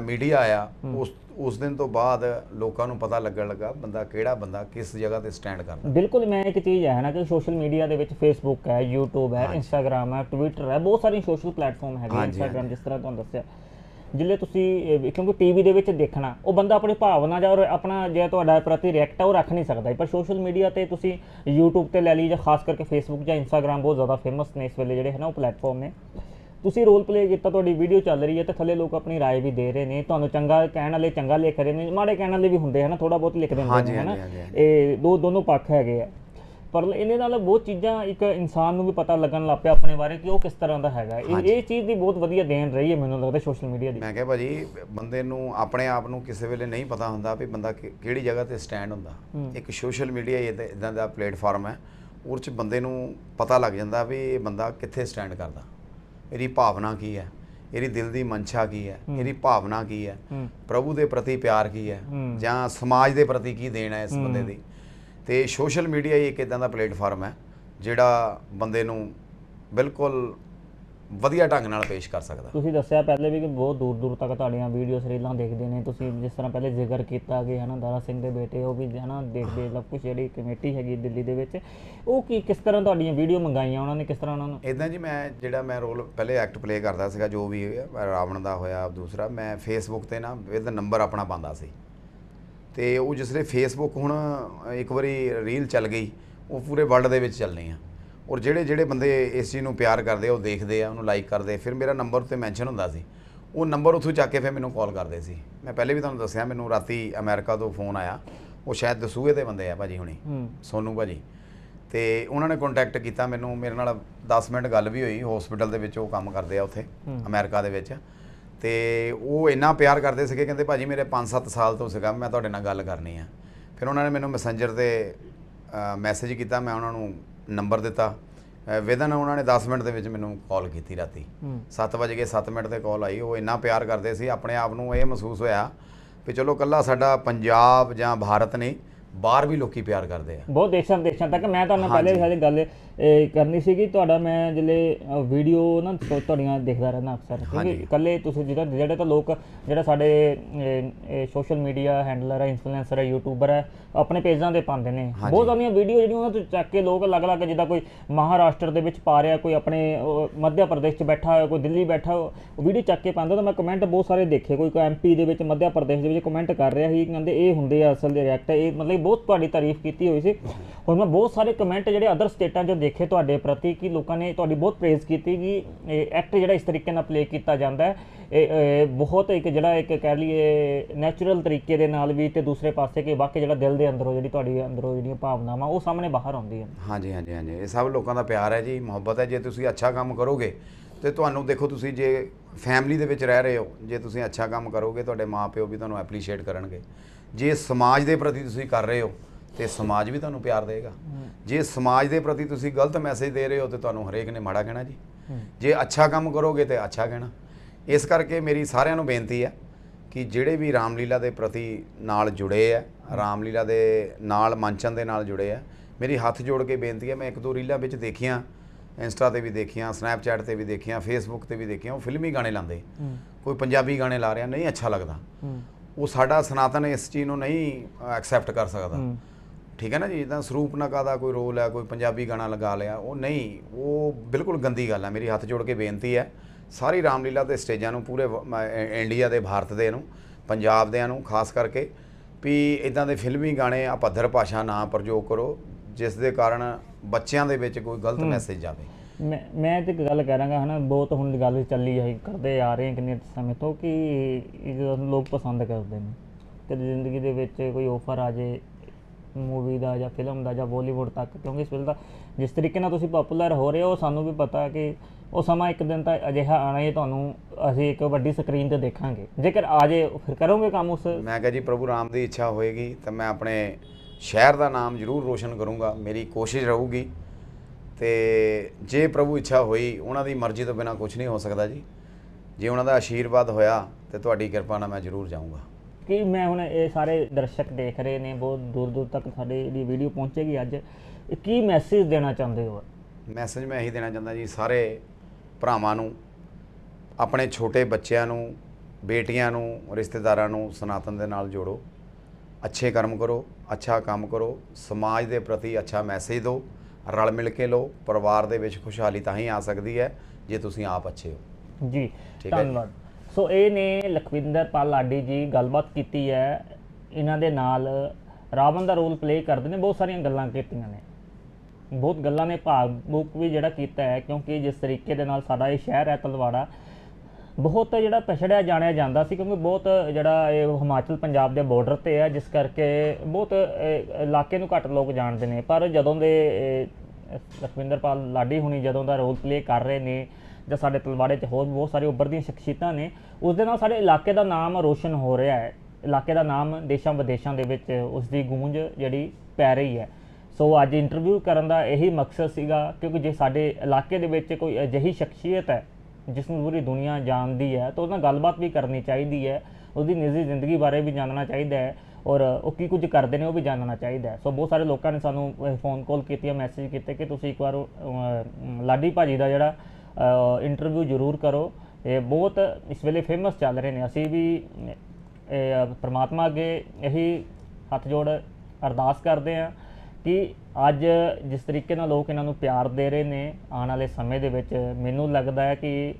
ਮੀਡੀਆ ਆਇਆ ਉਸ ਉਸ ਦਿਨ ਤੋਂ ਬਾਅਦ ਲੋਕਾਂ ਨੂੰ ਪਤਾ ਲੱਗਣ ਲੱਗਾ ਬੰਦਾ ਕਿਹੜਾ ਬੰਦਾ ਕਿਸ ਜਗ੍ਹਾ ਤੇ ਸਟੈਂਡ ਕਰਦਾ ਬਿਲਕੁਲ ਮੈਂ ਇੱਕ ਚੀਜ਼ ਹੈ ਨਾ ਕਿ ਸੋਸ਼ਲ ਮੀਡੀਆ ਦੇ ਵਿੱਚ ਫੇਸਬੁੱਕ ਹੈ YouTube ਹੈ Instagram ਹੈ Twitter ਹੈ ਬਹੁਤ ਸਾਰੀ ਸੋਸ਼ਲ ਪਲੇਟਫਾਰਮ ਹੈਗੇ Instagram ਜਿਸ ਤਰ੍ਹਾਂ ਤੁਹਾਨੂੰ ਦੱਸਿਆ। ਜਿੱਲੇ ਤੁਸੀਂ ਕਿਉਂਕਿ ਟੀਵੀ ਦੇ ਵਿੱਚ ਦੇਖਣਾ ਉਹ ਬੰਦਾ ਆਪਣੀ ਭਾਵਨਾ ਜਾਂ ਆਪਣਾ ਜੇ ਤੁਹਾਡਾ ਪ੍ਰਤੀ ਰਿਐਕਟ ਹੈ ਉਹ ਰੱਖ ਨਹੀਂ ਸਕਦਾ ਪਰ ਸੋਸ਼ਲ ਮੀਡੀਆ ਤੇ ਤੁਸੀਂ YouTube ਤੇ ਲੈ ਲਈ ਜਾਂ ਖਾਸ ਕਰਕੇ Facebook ਜਾਂ Instagram ਬਹੁਤ ਜ਼ਿਆਦਾ ਫੇਮਸ ਨੇ ਇਸ ਵੇਲੇ ਜਿਹੜੇ ਹੈ ਨਾ ਉਹ ਪਲੇਟਫਾਰਮ ਨੇ। ਤੁਸੀਂ ਰੋਲ ਪਲੇ ਕੀਤਾ ਤੁਹਾਡੀ ਵੀਡੀਓ ਚੱਲ ਰਹੀ ਹੈ ਤੇ ਥੱਲੇ ਲੋਕ ਆਪਣੀ ਰਾਏ ਵੀ ਦੇ ਰਹੇ ਨੇ। ਤੁਹਾਨੂੰ ਚੰਗਾ ਕਹਿਣ ਵਾਲੇ ਚੰਗਾ ਲਿਖ ਰਹੇ ਨੇ। ਮਾੜੇ ਕਹਿਣ ਵਾਲੇ ਵੀ ਹੁੰਦੇ ਹਨ ਥੋੜਾ ਬਹੁਤ ਲਿਖਦੇ ਹੁੰਦੇ ਨੇ ਹਨਾ? ਇਹ ਦੋ ਦੋਨੋਂ ਪੱਖ ਹੈਗੇ ਆ। ਪਰ ਇਹਦੇ ਨਾਲ ਬਹੁਤ ਚੀਜ਼ਾਂ ਇੱਕ ਇਨਸਾਨ ਨੂੰ ਵੀ ਪਤਾ ਲੱਗਣ ਲੱਗ ਪਿਆ ਆਪਣੇ ਬਾਰੇ ਕਿ ਉਹ ਕਿਸ ਤਰ੍ਹਾਂ ਦਾ ਹੈਗਾ। ਇਹ ਇਹ ਚੀਜ਼ ਦੀ ਬਹੁਤ ਵਧੀਆ ਦੇਣ ਰਹੀ ਹੈ ਮੈਨੂੰ ਲੱਗਦਾ ਸੋਸ਼ਲ ਮੀਡੀਆ ਦੀ। ਮੈਂ ਕਿਹਾ ਭਾਜੀ ਬੰਦੇ ਨੂੰ ਆਪਣੇ ਆਪ ਨੂੰ ਕਿਸੇ ਵੇਲੇ ਨਹੀਂ ਪਤਾ ਹੁੰਦਾ ਵੀ ਬੰਦਾ ਕਿਹੜੀ ਜਗ੍ਹਾ ਤੇ ਸਟੈਂਡ ਹੁੰਦਾ। ਇੱਕ ਸੋਸ਼ਲ ਮੀਡੀਆ ਇਦਾਂ ਦਾ ਪਲੇਟਫਾਰਮ ਹੈ ਉਹ ਚ ਬੰਦੇ ਨੂੰ ਪਤਾ ਲੱਗ ਜਾਂਦਾ ਵੀ ਇਹ ਬੰਦਾ ਕਿੱਥੇ ਸਟੈਂਡ ਕਰਦਾ। ਇਹਦੀ ਭਾਵਨਾ ਕੀ ਹੈ? ਇਹਦੀ ਦਿਲ ਦੀ ਮਨਸ਼ਾ ਕੀ ਹੈ? ਇਹਦੀ ਭਾਵਨਾ ਕੀ ਹੈ? ਪ੍ਰਭੂ ਦੇ ਪ੍ਰਤੀ ਪਿਆਰ ਕੀ ਹੈ? ਹੂੰ। ਜਾਂ ਸਮਾਜ ਦੇ ਪ੍ਰਤੀ ਕੀ ਦੇਣ ਹੈ ਇਸ ਬੰਦੇ ਦੀ? ਤੇ ਸੋਸ਼ਲ ਮੀਡੀਆ ਹੀ ਇੱਕ ਇਦਾਂ ਦਾ ਪਲੇਟਫਾਰਮ ਹੈ ਜਿਹੜਾ ਬੰਦੇ ਨੂੰ ਬਿਲਕੁਲ ਵਧੀਆ ਢੰਗ ਨਾਲ ਪੇਸ਼ ਕਰ ਸਕਦਾ। ਤੁਸੀਂ ਦੱਸਿਆ ਪਹਿਲੇ ਵੀ ਕਿ ਬਹੁਤ ਦੂਰ ਦੂਰ ਤੱਕ ਤੁਹਾਡੀਆਂ ਵੀਡੀਓਜ਼ ਰੀਲਾਂ ਦੇਖਦੇ ਨੇ। ਤੁਸੀਂ ਜਿਸ ਤਰ੍ਹਾਂ ਪਹਿਲੇ ਜ਼ਿਕਰ ਕੀਤਾ ਕਿ ਹਨਾ ਦਾਰਾ ਸਿੰਘ ਦੇ ਬੇਟੇ ਉਹ ਵੀ ਹਨਾ ਦੇਖਦੇ ਸਭ ਕੁਝ ਜਿਹੜੀ ਕਮੇਟੀ ਹੈਗੀ ਦਿੱਲੀ ਦੇ ਵਿੱਚ। ਉਹ ਕੀ ਕਿਸ ਤਰ੍ਹਾਂ ਤੁਹਾਡੀਆਂ ਵੀਡੀਓ ਮੰਗਾਈਆਂ ਉਹਨਾਂ ਨੇ ਕਿਸ ਤਰ੍ਹਾਂ ਉਹਨਾਂ ਨੂੰ? ਇਦਾਂ ਜੀ ਮੈਂ ਜਿਹੜਾ ਮੈਂ ਰੋਲ ਪਹਿਲੇ ਐਕਟ ਪਲੇ ਕਰਦਾ ਸੀਗਾ ਜੋ ਵੀ ਹੋਇਆ, ਰਾਵਣ ਦਾ ਹੋਇਆ ਦੂਸਰਾ ਮੈਂ ਫੇਸਬੁੱਕ ਤੇ ਨਾ ਵਿਦ ਨੰਬਰ ਆਪਣਾ ਪਾਉਂਦਾ ਸੀ। ਤੇ ਉਹ ਜਿਸਲੇ ਫੇਸਬੁੱਕ ਹੁਣ ਇੱਕ ਵਾਰੀ ਰੀਲ ਚੱਲ ਗਈ ਉਹ ਪੂਰੇ ਵਰਲਡ ਦੇ ਵਿੱਚ ਚੱਲਣੀ ਆ। ਔਰ ਜਿਹੜੇ ਜਿਹੜੇ ਬੰਦੇ ਇਸ ਚੀਜ਼ ਨੂੰ ਪਿਆਰ ਕਰਦੇ ਆ ਉਹ ਦੇਖਦੇ ਆ ਉਹਨੂੰ ਲਾਈਕ ਕਰਦੇ ਫਿਰ ਮੇਰਾ ਨੰਬਰ ਉੱਤੇ ਮੈਂਸ਼ਨ ਹੁੰਦਾ ਸੀ। ਉਹ ਨੰਬਰ ਉੱਥੋਂ ਚੱਕ ਕੇ ਫਿਰ ਮੈਨੂੰ ਕਾਲ ਕਰਦੇ ਸੀ। ਮੈਂ ਪਹਿਲੇ ਵੀ ਤੁਹਾਨੂੰ ਦੱਸਿਆ ਮੈਨੂੰ ਰਾਤੀ ਅਮਰੀਕਾ ਤੋਂ ਫੋਨ ਆਇਆ। ਉਹ ਸ਼ਾਇਦ ਦਸੂਏ ਦੇ ਬੰਦੇ ਆ ਭਾਜੀ ਹੁਣੀ ਸੋਨੂ ਭਾਜੀ। ਤੇ ਉਹਨਾਂ ਨੇ ਕੰਟੈਕਟ ਕੀਤਾ ਮੈਨੂੰ ਮੇਰੇ ਨਾਲ 10 ਮਿੰਟ ਗੱਲ ਵੀ ਹੋਈ ਹਸਪੀਟਲ ਦੇ ਵਿੱਚ ਉਹ ਕੰਮ ਕਰਦੇ ਆ ਉੱਥੇ ਅਮਰੀਕਾ ਦੇ ਵਿੱਚ। ਤੇ ਉਹ ਇੰਨਾ ਪਿਆਰ ਕਰਦੇ ਸੀਗੇ ਕਹਿੰਦੇ ਭਾਜੀ ਮੇਰੇ 5-7 ਸਾਲ ਤੋਂ ਸੀਗਾ ਮੈਂ ਤੁਹਾਡੇ ਨਾਲ ਗੱਲ ਕਰਨੀ ਆ। ਫਿਰ ਉਹਨਾਂ ਨੇ ਮੈਨੂੰ ਮੈਸੇਂਜਰ ਤੇ ਮੈਸੇਜ ਕੀਤਾ ਮੈਂ ਉਹਨਾਂ ਨੂੰ ਨੰਬਰ ਦਿੱਤਾ। ਵਿਦਨ ਉਹਨਾਂ ਨੇ 10 ਮਿੰਟ ਦੇ ਵਿੱਚ ਮੈਨੂੰ ਕਾਲ ਕੀਤੀ ਰਾਤੀ। ਹੂੰ। 7 ਵਜੇ ਕੇ 7 ਮਿੰਟ ਤੇ ਕਾਲ ਆਈ। ਉਹ ਇੰਨਾ ਪਿਆਰ ਕਰਦੇ ਸੀ ਆਪਣੇ ਆਪ ਨੂੰ ਇਹ ਮਹਿਸੂਸ ਹੋਇਆ ਵੀ ਚਲੋ ਕੱਲਾ ਸਾਡਾ ਪੰਜਾਬ ਜਾਂ ਭਾਰਤ ਨਹੀਂ ਬਾਹਰ ਵੀ ਲੋਕੀ ਪਿਆਰ ਕਰਦੇ ਆ। ਬਹੁਤ ਦੇਸ਼ਾਂ ਵਿਦੇਸ਼ਾਂ ਤੱਕ ਮੈਂ ਤੁਹਾਨੂੰ ਪਹਿਲੇ ਵੀ ਸਾਰੀ ਗੱਲ ਕਰਨੀ ਸੀਗੀ ਤੁਹਾਡਾ ਮੈਂ ਜਿਹੜੇ ਵੀਡੀਓ ਨਾ ਤੁ- ਤੁਹਾਡੀਆਂ ਦੇਖਦਾ ਰਹਿੰਦਾ ਅਕਸਰ। ਕਿਉਂਕਿ ਇਕੱਲੇ ਤੁਸੀਂ ਜਿਹੜਾ ਜਿਹੜੇ ਤਾਂ ਲੋਕ ਜਿਹੜਾ ਸਾਡੇ ਸੋਸ਼ਲ ਮੀਡੀਆ ਹੈਂਡਲਰ ਹੈ ਇਨਫਲੂਐਂਸਰ ਹੈ ਯੂਟਿਊਬਰ ਹੈ ਆਪਣੇ ਪੇਜਾਂ ਤੇ ਪਾਉਂਦੇ ਨੇ। ਬਹੁਤ ਸਾਰੀਆਂ ਵੀਡੀਓ ਜਿਹੜੀਆਂ ਉਹਨਾਂ ਤੋਂ ਚੱਕ ਕੇ ਲੋਕ ਅਲੱਗ-ਅਲੱਗ ਜਿੱਦਾਂ ਕੋਈ ਮਹਾਰਾਸ਼ਟਰ ਦੇ ਵਿੱਚ ਪਾ ਰਿਹਾ ਕੋਈ ਆਪਣੇ ਮੱਧ ਪ੍ਰਦੇਸ਼ 'ਚ ਬੈਠਾ ਹੋਇਆ ਕੋਈ ਦਿੱਲੀ ਬੈਠਾ ਉਹ ਵੀਡੀਓ ਚੱਕ ਕੇ ਪਾਉਂਦਾ ਤਾਂ ਮੈਂ ਕਮੈਂਟ ਬਹੁਤ ਸਾਰੇ ਦੇਖੇ। ਕੋਈ ਐਮਪੀ ਦੇ ਵਿੱਚ ਮੱਧ ਪ੍ਰਦੇਸ਼ ਦੇ ਵਿੱਚ ਕਮੈਂਟ ਕਰ ਰਿਹਾ ਸੀ ਕਹਿੰਦੇ ਇਹ ਹੁੰਦੇ ਆ ਅਸਲ ਦੇ ਰਿਐਕਟ ਇਹ ਮਤਲਬ ਬਹੁਤ ਤੁਹਾਡੀ ਤਾਰੀਫ ਕੀਤੀ ਹੋਈ ਸੀ। ਹੁਣ ਮੈਂ ਬਹੁਤ ਸਾਰੇ ਕਮੈਂਟ ਜਿਹੜੇ ਅਦਰ ਸਟੇਟਾਂ 'ਚ ਦੇਖੇ ਤੁਹਾਡੇ ਪ੍ਰਤੀ ਕਿ ਲੋਕਾਂ ਨੇ ਤੁਹਾਡੀ ਬਹੁਤ ਪ੍ਰੇਜ਼ ਕੀਤੀ ਕਿ ਇਹ ਐਕਟ ਜਿਹੜਾ ਇਸ ਤਰੀਕੇ ਨਾਲ ਪਲੇ ਕੀਤਾ ਜਾਂਦਾ ਹੈ। ਇਹ ਬਹੁਤ ਇੱਕ ਜਿਹੜਾ ਇੱਕ ਕਹਿ ਲਈਏ ਨੈਚੁਰਲ ਤਰੀਕੇ ਦੇ ਨਾਲ ਵੀ ਤੇ ਦੂਸਰੇ ਪਾਸੇ ਕਿ ਵਾਕਈ ਜਿਹੜਾ ਦਿਲ ਦੇ ਅੰਦਰੋਂ ਜਿਹੜੀ ਤੁਹਾਡੀ ਅੰਦਰੋਂ ਜਿਹੜੀਆਂ ਭਾਵਨਾਵਾਂ ਉਹ ਸਾਹਮਣੇ ਬਾਹਰ ਆਉਂਦੀਆਂ ਹਾਂਜੀ ਹਾਂਜੀ ਹਾਂਜੀ। ਇਹ ਸਭ ਲੋਕਾਂ ਦਾ ਪਿਆਰ ਹੈ ਜੀ, ਮੁਹੱਬਤ ਹੈ। ਜੇ ਤੁਸੀਂ ਅੱਛਾ ਕੰਮ ਕਰੋਗੇ ਤੇ ਤੁਹਾਨੂੰ ਦੇਖੋ ਤੁਸੀਂ ਜੇ ਫੈਮਿਲੀ ਦੇ ਵਿੱਚ ਰਹਿ ਰਹੇ ਹੋ, ਜੇ ਤੁਸੀਂ ਅੱਛਾ ਕੰਮ ਕਰੋਗੇ, ਤੁਹਾਡੇ ਮਾਪਿਓ ਵੀ ਤੁਹਾਨੂੰ ਐਪਰੀਸ਼ੀਏਟ ਕਰਨਗੇ। ਜੇ ਸਮਾਜ ਦੇ ਪ੍ਰਤੀ ਤੁਸੀਂ ਕਰ ਰਹੇ ਹੋ ਤੇ ਸਮਾਜ ਵੀ ਤੁਹਾਨੂੰ ਪਿਆਰ ਦੇਗਾ। ਜੇ ਸਮਾਜ ਦੇ ਪ੍ਰਤੀ ਤੁਸੀਂ ਗਲਤ ਮੈਸੇਜ ਦੇ ਰਹੇ ਹੋ ਤੇ ਤੁਹਾਨੂੰ ਹਰੇਕ ਨੇ ਮਾੜਾ ਕਹਿਣਾ ਜੀ। ਜੇ ਅੱਛਾ ਕੰਮ ਕਰੋਗੇ ਤੇ ਅੱਛਾ ਕਹਿਣਾ। ਇਸ ਕਰਕੇ ਮੇਰੀ ਸਾਰਿਆਂ ਨੂੰ ਬੇਨਤੀ ਹੈ ਕਿ ਜਿਹੜੇ ਵੀ ਰਾਮਲੀਲਾ ਦੇ ਪ੍ਰਤੀ ਨਾਲ ਜੁੜੇ ਆ ਰਾਮਲੀਲਾ ਦੇ ਨਾਲ ਮੰਚਨ ਦੇ ਨਾਲ ਜੁੜੇ ਆ ਮੇਰੀ ਹੱਥ ਜੋੜ ਕੇ ਬੇਨਤੀ ਹੈ ਮੈਂ ਇੱਕ ਦੋ ਰੀਲਾਂ ਵਿੱਚ ਦੇਖੀਆਂ ਇੰਸਟਾ ਤੇ ਵੀ ਦੇਖੀਆਂ ਸਨੈਪਚੈਟ ਤੇ ਵੀ ਦੇਖੀਆਂ ਫੇਸਬੁੱਕ ਤੇ ਵੀ ਦੇਖੀਆਂ ਉਹ ਫਿਲਮੀ ਗਾਣੇ ਲਾਉਂਦੇ। ਕੋਈ ਪੰਜਾਬੀ ਗਾਣੇ ਲਾ ਰਿਹਾ ਨਹੀਂ ਅੱਛਾ ਲੱਗਦਾ। ਉਹ ਸਾਡਾ ਸਨਾਤਨ ਇਸ ਚੀਜ਼ ਨੂੰ ਨਹੀਂ ਐਕਸੈਪਟ ਕਰ ਸਕਦਾ। ਠੀਕ ਹੈ ਨਾ ਜੀ? ਜਿੱਦਾਂ ਸਰੂਪਨਕਾ ਦਾ ਕੋਈ ਰੋਲ ਹੈ ਕੋਈ ਪੰਜਾਬੀ ਗਾਣਾ ਲਗਾ ਲਿਆ ਉਹ ਨਹੀਂ ਉਹ ਬਿਲਕੁਲ ਗੰਦੀ ਗੱਲ ਹੈ। ਮੇਰੀ ਹੱਥ ਜੋੜ ਕੇ ਬੇਨਤੀ ਹੈ ਸਾਰੀ ਰਾਮਲੀਲਾ ਦੇ ਸਟੇਜਾਂ ਨੂੰ ਪੂਰੇ ਇੰਡੀਆ ਦੇ ਭਾਰਤ ਦੇ ਨੂੰ ਪੰਜਾਬ ਦਿਆਂ ਨੂੰ ਖਾਸ ਕਰਕੇ ਵੀ ਇਦਾਂ ਦੇ ਫਿਲਮੀ ਗਾਣੇ ਅਪੱਧਰ ਭਾਸ਼ਾ ਨਾ ਪ੍ਰਯੋਗ ਕਰੋ ਜਿਸ ਦੇ ਕਾਰਨ ਬੱਚਿਆਂ ਦੇ ਵਿੱਚ ਕੋਈ ਗਲਤ ਮੈਸੇਜ ਜਾਵੇ। ਮੈਂ ਮੈਂ ਤੇ ਇੱਕ ਗੱਲ ਕਰਾਂਗਾ ਹਨਾ ਬਹੁਤ ਹੁਣ ਗੱਲ ਚੱਲੀ ਹੈ ਕਰਦੇ ਆ ਰਹੇ ਕਿੰਨੇ ਸਮੇਂ ਤੋਂ ਕਿ ਇਹ ਲੋਕ ਪਸੰਦ ਕਰਦੇ ਨੇ। ਕਿ ਜ਼ਿੰਦਗੀ ਦੇ ਵਿੱਚ ਕੋਈ ਆਫਰ ਆ ਜੇ ਮੂਵੀ ਦਾ ਜਾਂ ਫਿਲਮ ਦਾ ਜਾਂ ਬਾਲੀਵੁੱਡ ਤੱਕ, ਕਿਉਂਕਿ ਇਸ ਵੇਲੇ ਦਾ ਜਿਸ ਤਰੀਕੇ ਨਾਲ ਤੁਸੀਂ ਪਪੂਲਰ ਹੋ ਰਹੇ ਹੋ, ਸਾਨੂੰ ਵੀ ਪਤਾ ਕਿ ਉਹ ਸਮਾਂ ਇੱਕ ਦਿਨ ਤਾਂ ਅਜਿਹਾ ਆਣਾ ਹੀ ਤੁਹਾਨੂੰ ਅਸੀਂ ਇੱਕ ਵੱਡੀ ਸਕਰੀਨ ਤੇ ਦੇਖਾਂਗੇ। ਜੇਕਰ ਆ ਜੇ, ਫਿਰ ਕਰੋਗੇ ਕੰਮ ਉਸ? ਮੈਂ ਕਿਹਾ ਜੀ, ਪ੍ਰਭੂ ਰਾਮ ਦੀ ਇੱਛਾ ਹੋਏਗੀ, ਤਾਂ ਮੈਂ ਆਪਣੇ ਸ਼ਹਿਰ ਦਾ ਨਾਮ ਜ਼ਰੂਰ ਰੋਸ਼ਨ ਕਰੂੰਗਾ, ਮੇਰੀ ਕੋਸ਼ਿਸ਼ ਰਹੂਗੀ। ਤੇ ਜੇ ਪ੍ਰਭੂ ਇੱਛਾ ਹੋਈ, ਉਹਨਾਂ ਦੀ ਮਰਜ਼ੀ ਤੋਂ ਬਿਨਾ ਕੁਝ ਨਹੀਂ ਹੋ ਸਕਦਾ ਜੀ। ਜੇ ਉਹਨਾਂ ਦਾ ਆਸ਼ੀਰਵਾਦ ਹੋਇਆ, ਤੇ ਤੁਹਾਡੀ ਕਿਰਪਾ ਨਾਲ ਮੈਂ ਜ਼ਰੂਰ ਜਾਊਂਗਾ। ਕਿ ਮੈਂ ਹੁਣ ਇਹ ਸਾਰੇ ਦਰਸ਼ਕ ਦੇਖ ਰਹੇ ਨੇ ਬਹੁਤ ਦੂਰ ਦੂਰ ਤੱਕ ਸਾਡੇ ਜਿਹੜੀ ਵੀਡੀਓ ਪਹੁੰਚੇਗੀ ਅੱਜ। ਕੀ ਮੈਸੇਜ ਦੇਣਾ ਚਾਹੁੰਦੇ ਹੋ? ਮੈਸੇਜ ਮੈਂ ਇਹੀ ਦੇਣਾ ਚਾਹੁੰਦਾ ਜੀ ਸਾਰੇ ਭਰਾਵਾਂ ਨੂੰ ਆਪਣੇ ਛੋਟੇ ਬੱਚਿਆਂ ਨੂੰ ਬੇਟੀਆਂ ਨੂੰ ਰਿਸ਼ਤੇਦਾਰਾਂ ਨੂੰ ਸਨਾਤਨ ਦੇ ਨਾਲ ਜੋੜੋ। ਅੱਛੇ ਕਰਮ ਕਰੋ ਅੱਛਾ ਕੰਮ ਕਰੋ ਸਮਾਜ ਦੇ ਪ੍ਰਤੀ ਅੱਛਾ ਮੈਸੇਜ ਦਿਓ ਰਲ ਮਿਲ ਕੇ ਲਓ ਪਰਿਵਾਰ ਦੇ ਵਿੱਚ ਖੁਸ਼ਹਾਲੀ ਤਾਂ ਹੀ ਆ ਸਕਦੀ ਹੈ ਜੇ ਤੁਸੀਂ ਆਪ ਅੱਛੇ ਹੈ ਜੀ। ਧੰਨਵਾਦ। ਸੋ ਇਹ ਨੇ ਲਖਵਿੰਦਰ ਪਾਲ ਲਾਡੀ ਜੀ ਗੱਲਬਾਤ ਕੀਤੀ ਹੈ। ਇਹਨਾਂ ਦੇ ਨਾਲ ਰਾਵਣ ਦਾ ਰੋਲ ਪਲੇ ਕਰਦੇ ਨੇ ਬਹੁਤ ਸਾਰੀਆਂ ਗੱਲਾਂ ਕੀਤੀਆਂ ਨੇ। ਬਹੁਤ ਗੱਲਾਂ ਨੇ ਭਾਵੁਕ ਵੀ ਜਿਹੜਾ ਕੀਤਾ ਹੈ ਕਿਉਂਕਿ ਜਿਸ ਤਰੀਕੇ ਦੇ ਨਾਲ ਸਾਡਾ ਇਹ ਸ਼ਹਿਰ ਹੈ ਤਲਵਾੜਾ ਬਹੁਤ ਜਿਹੜਾ ਪਛੜਿਆ ਜਾਣਿਆ ਜਾਂਦਾ ਸੀ ਕਿਉਂਕਿ ਬਹੁਤ ਜਿਹੜਾ ਇਹ ਹਿਮਾਚਲ ਪੰਜਾਬ ਦੇ ਬਾਰਡਰ ਤੇ ਹੈ ਜਿਸ ਕਰਕੇ ਬਹੁਤ ਇਲਾਕੇ ਨੂੰ ਘੱਟ ਲੋਕ ਜਾਣਦੇ ਨੇ। ਪਰ ਜਦੋਂ ਦੇ ਇਹ, ਲਖਵਿੰਦਰਪਾਲ ਲਾਡੀ ਹੁਣੀ ਜਦੋਂ ਦਾ ਰੋਲ ਪਲੇ ਕਰ ਰਹੇ ਨੇ ਜਾਂ ਸਾਡੇ ਤਲਵਾੜੇ 'ਚ ਹੋਰ ਵੀ ਬਹੁਤ ਸਾਰੇ ਉੱਭਰਦੀਆਂ ਸ਼ਖਸੀਅਤਾਂ ਨੇ ਉਸ ਦੇ ਨਾਲ ਸਾਡੇ ਇਲਾਕੇ ਦਾ ਨਾਮ ਰੋਸ਼ਨ ਹੋ ਰਿਹਾ ਹੈ। ਇਲਾਕੇ ਦਾ ਨਾਮ ਦੇਸ਼ਾਂ ਵਿਦੇਸ਼ਾਂ ਦੇ ਵਿੱਚ ਉਸ ਦੀ ਗੂੰਜ ਜਿਹੜੀ ਪੈ ਰਹੀ ਹੈ। ਸੋ ਅੱਜ ਇੰਟਰਵਿਊ ਕਰਨ ਦਾ ਇਹੀ ਮਕਸਦ ਸੀਗਾ ਕਿਉਂਕਿ ਜੇ ਸਾਡੇ ਇਲਾਕੇ ਦੇ ਵਿੱਚ ਕੋਈ ਅਜਿਹੀ ਸ਼ਖਸੀਅਤ ਹੈ ਜਿਸ ਨੂੰ ਪੂਰੀ ਦੁਨੀਆ ਜਾਣਦੀ ਹੈ ਤਾਂ ਉਹਦੇ ਨਾਲ ਗੱਲਬਾਤ ਵੀ ਕਰਨੀ ਚਾਹੀਦੀ ਹੈ ਉਹਦੀ ਨਿੱਜੀ ਜ਼ਿੰਦਗੀ ਬਾਰੇ ਵੀ ਜਾਣਨਾ ਚਾਹੀਦਾ ਹੈ ਔਰ ਉਹ ਕੀ ਕੁਝ ਕਰਦੇ ਨੇ ਉਹ ਵੀ ਜਾਣਨਾ ਚਾਹੀਦਾ ਹੈ। ਸੋ ਬਹੁਤ ਸਾਰੇ ਲੋਕਾਂ ਨੇ ਸਾਨੂੰ ਫੋਨ ਕਾਲ ਕੀਤੀਆਂ ਮੈਸੇਜ ਕੀਤੇ ਕਿ ਤੁਸੀਂ ਇੱਕ ਵਾਰ ਅਹ, ਲਾਡੀ ਭਾਜੀ ਦਾ ਜਿਹੜਾ ਇੰਟਰਵਿਊ ਜ਼ਰੂਰ ਕਰੋ। ਇਹ ਬਹੁਤ ਇਸ ਵੇਲੇ ਫੇਮਸ ਚੱਲ ਰਹੇ ਨੇ। ਅਸੀਂ ਵੀ, ਇਹ, ਪ੍ਰਮਾਤਮਾ ਅੱਗੇ ਇਹੀ ਹੱਥ ਜੋੜ ਅਰਦਾਸ ਕਰਦੇ ਹਾਂ ਕਿ ਅੱਜ ਜਿਸ ਤਰੀਕੇ ਨਾਲ ਲੋਕ ਇਹਨਾਂ ਨੂੰ ਪਿਆਰ ਦੇ ਰਹੇ ਨੇ, ਆਉਣ ਵਾਲੇ ਸਮੇਂ ਦੇ ਵਿੱਚ ਮੈਨੂੰ ਲੱਗਦਾ ਹੈ ਕਿ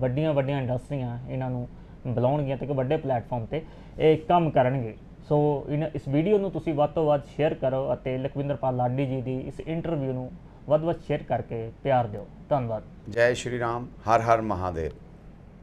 ਵੱਡੀਆਂ ਵੱਡੀਆਂ ਇੰਡਸਟਰੀਆਂ ਇਹਨਾਂ ਨੂੰ ਬੁਲਾਉਣਗੀਆਂ ਤੇ ਇੱਕ ਵੱਡੇ ਪਲੇਟਫਾਰਮ ਤੇ ਇਹ ਕੰਮ ਕਰਨਗੇ। ਸੋ, ਇਨ, ਇਸ ਵੀਡੀਓ ਨੂੰ ਤੁਸੀਂ ਵੱਧ ਤੋਂ ਵੱਧ ਸ਼ੇਅਰ ਕਰੋ ਅਤੇ ਲਖਵਿੰਦਰਪਾਲ ਲਾਡੀ ਜੀ ਦੀ ਇਸ ਇੰਟਰਵਿਊ ਨੂੰ ਵੱਧ ਵੱਧ ਸ਼ੇਅਰ ਕਰਕੇ ਪਿਆਰ ਦਿਓ। ਧੰਨਵਾਦ। ਜੈ ਸ਼੍ਰੀ ਰਾਮ ਹਰ ਹਰ ਮਹਾਦੇਵ।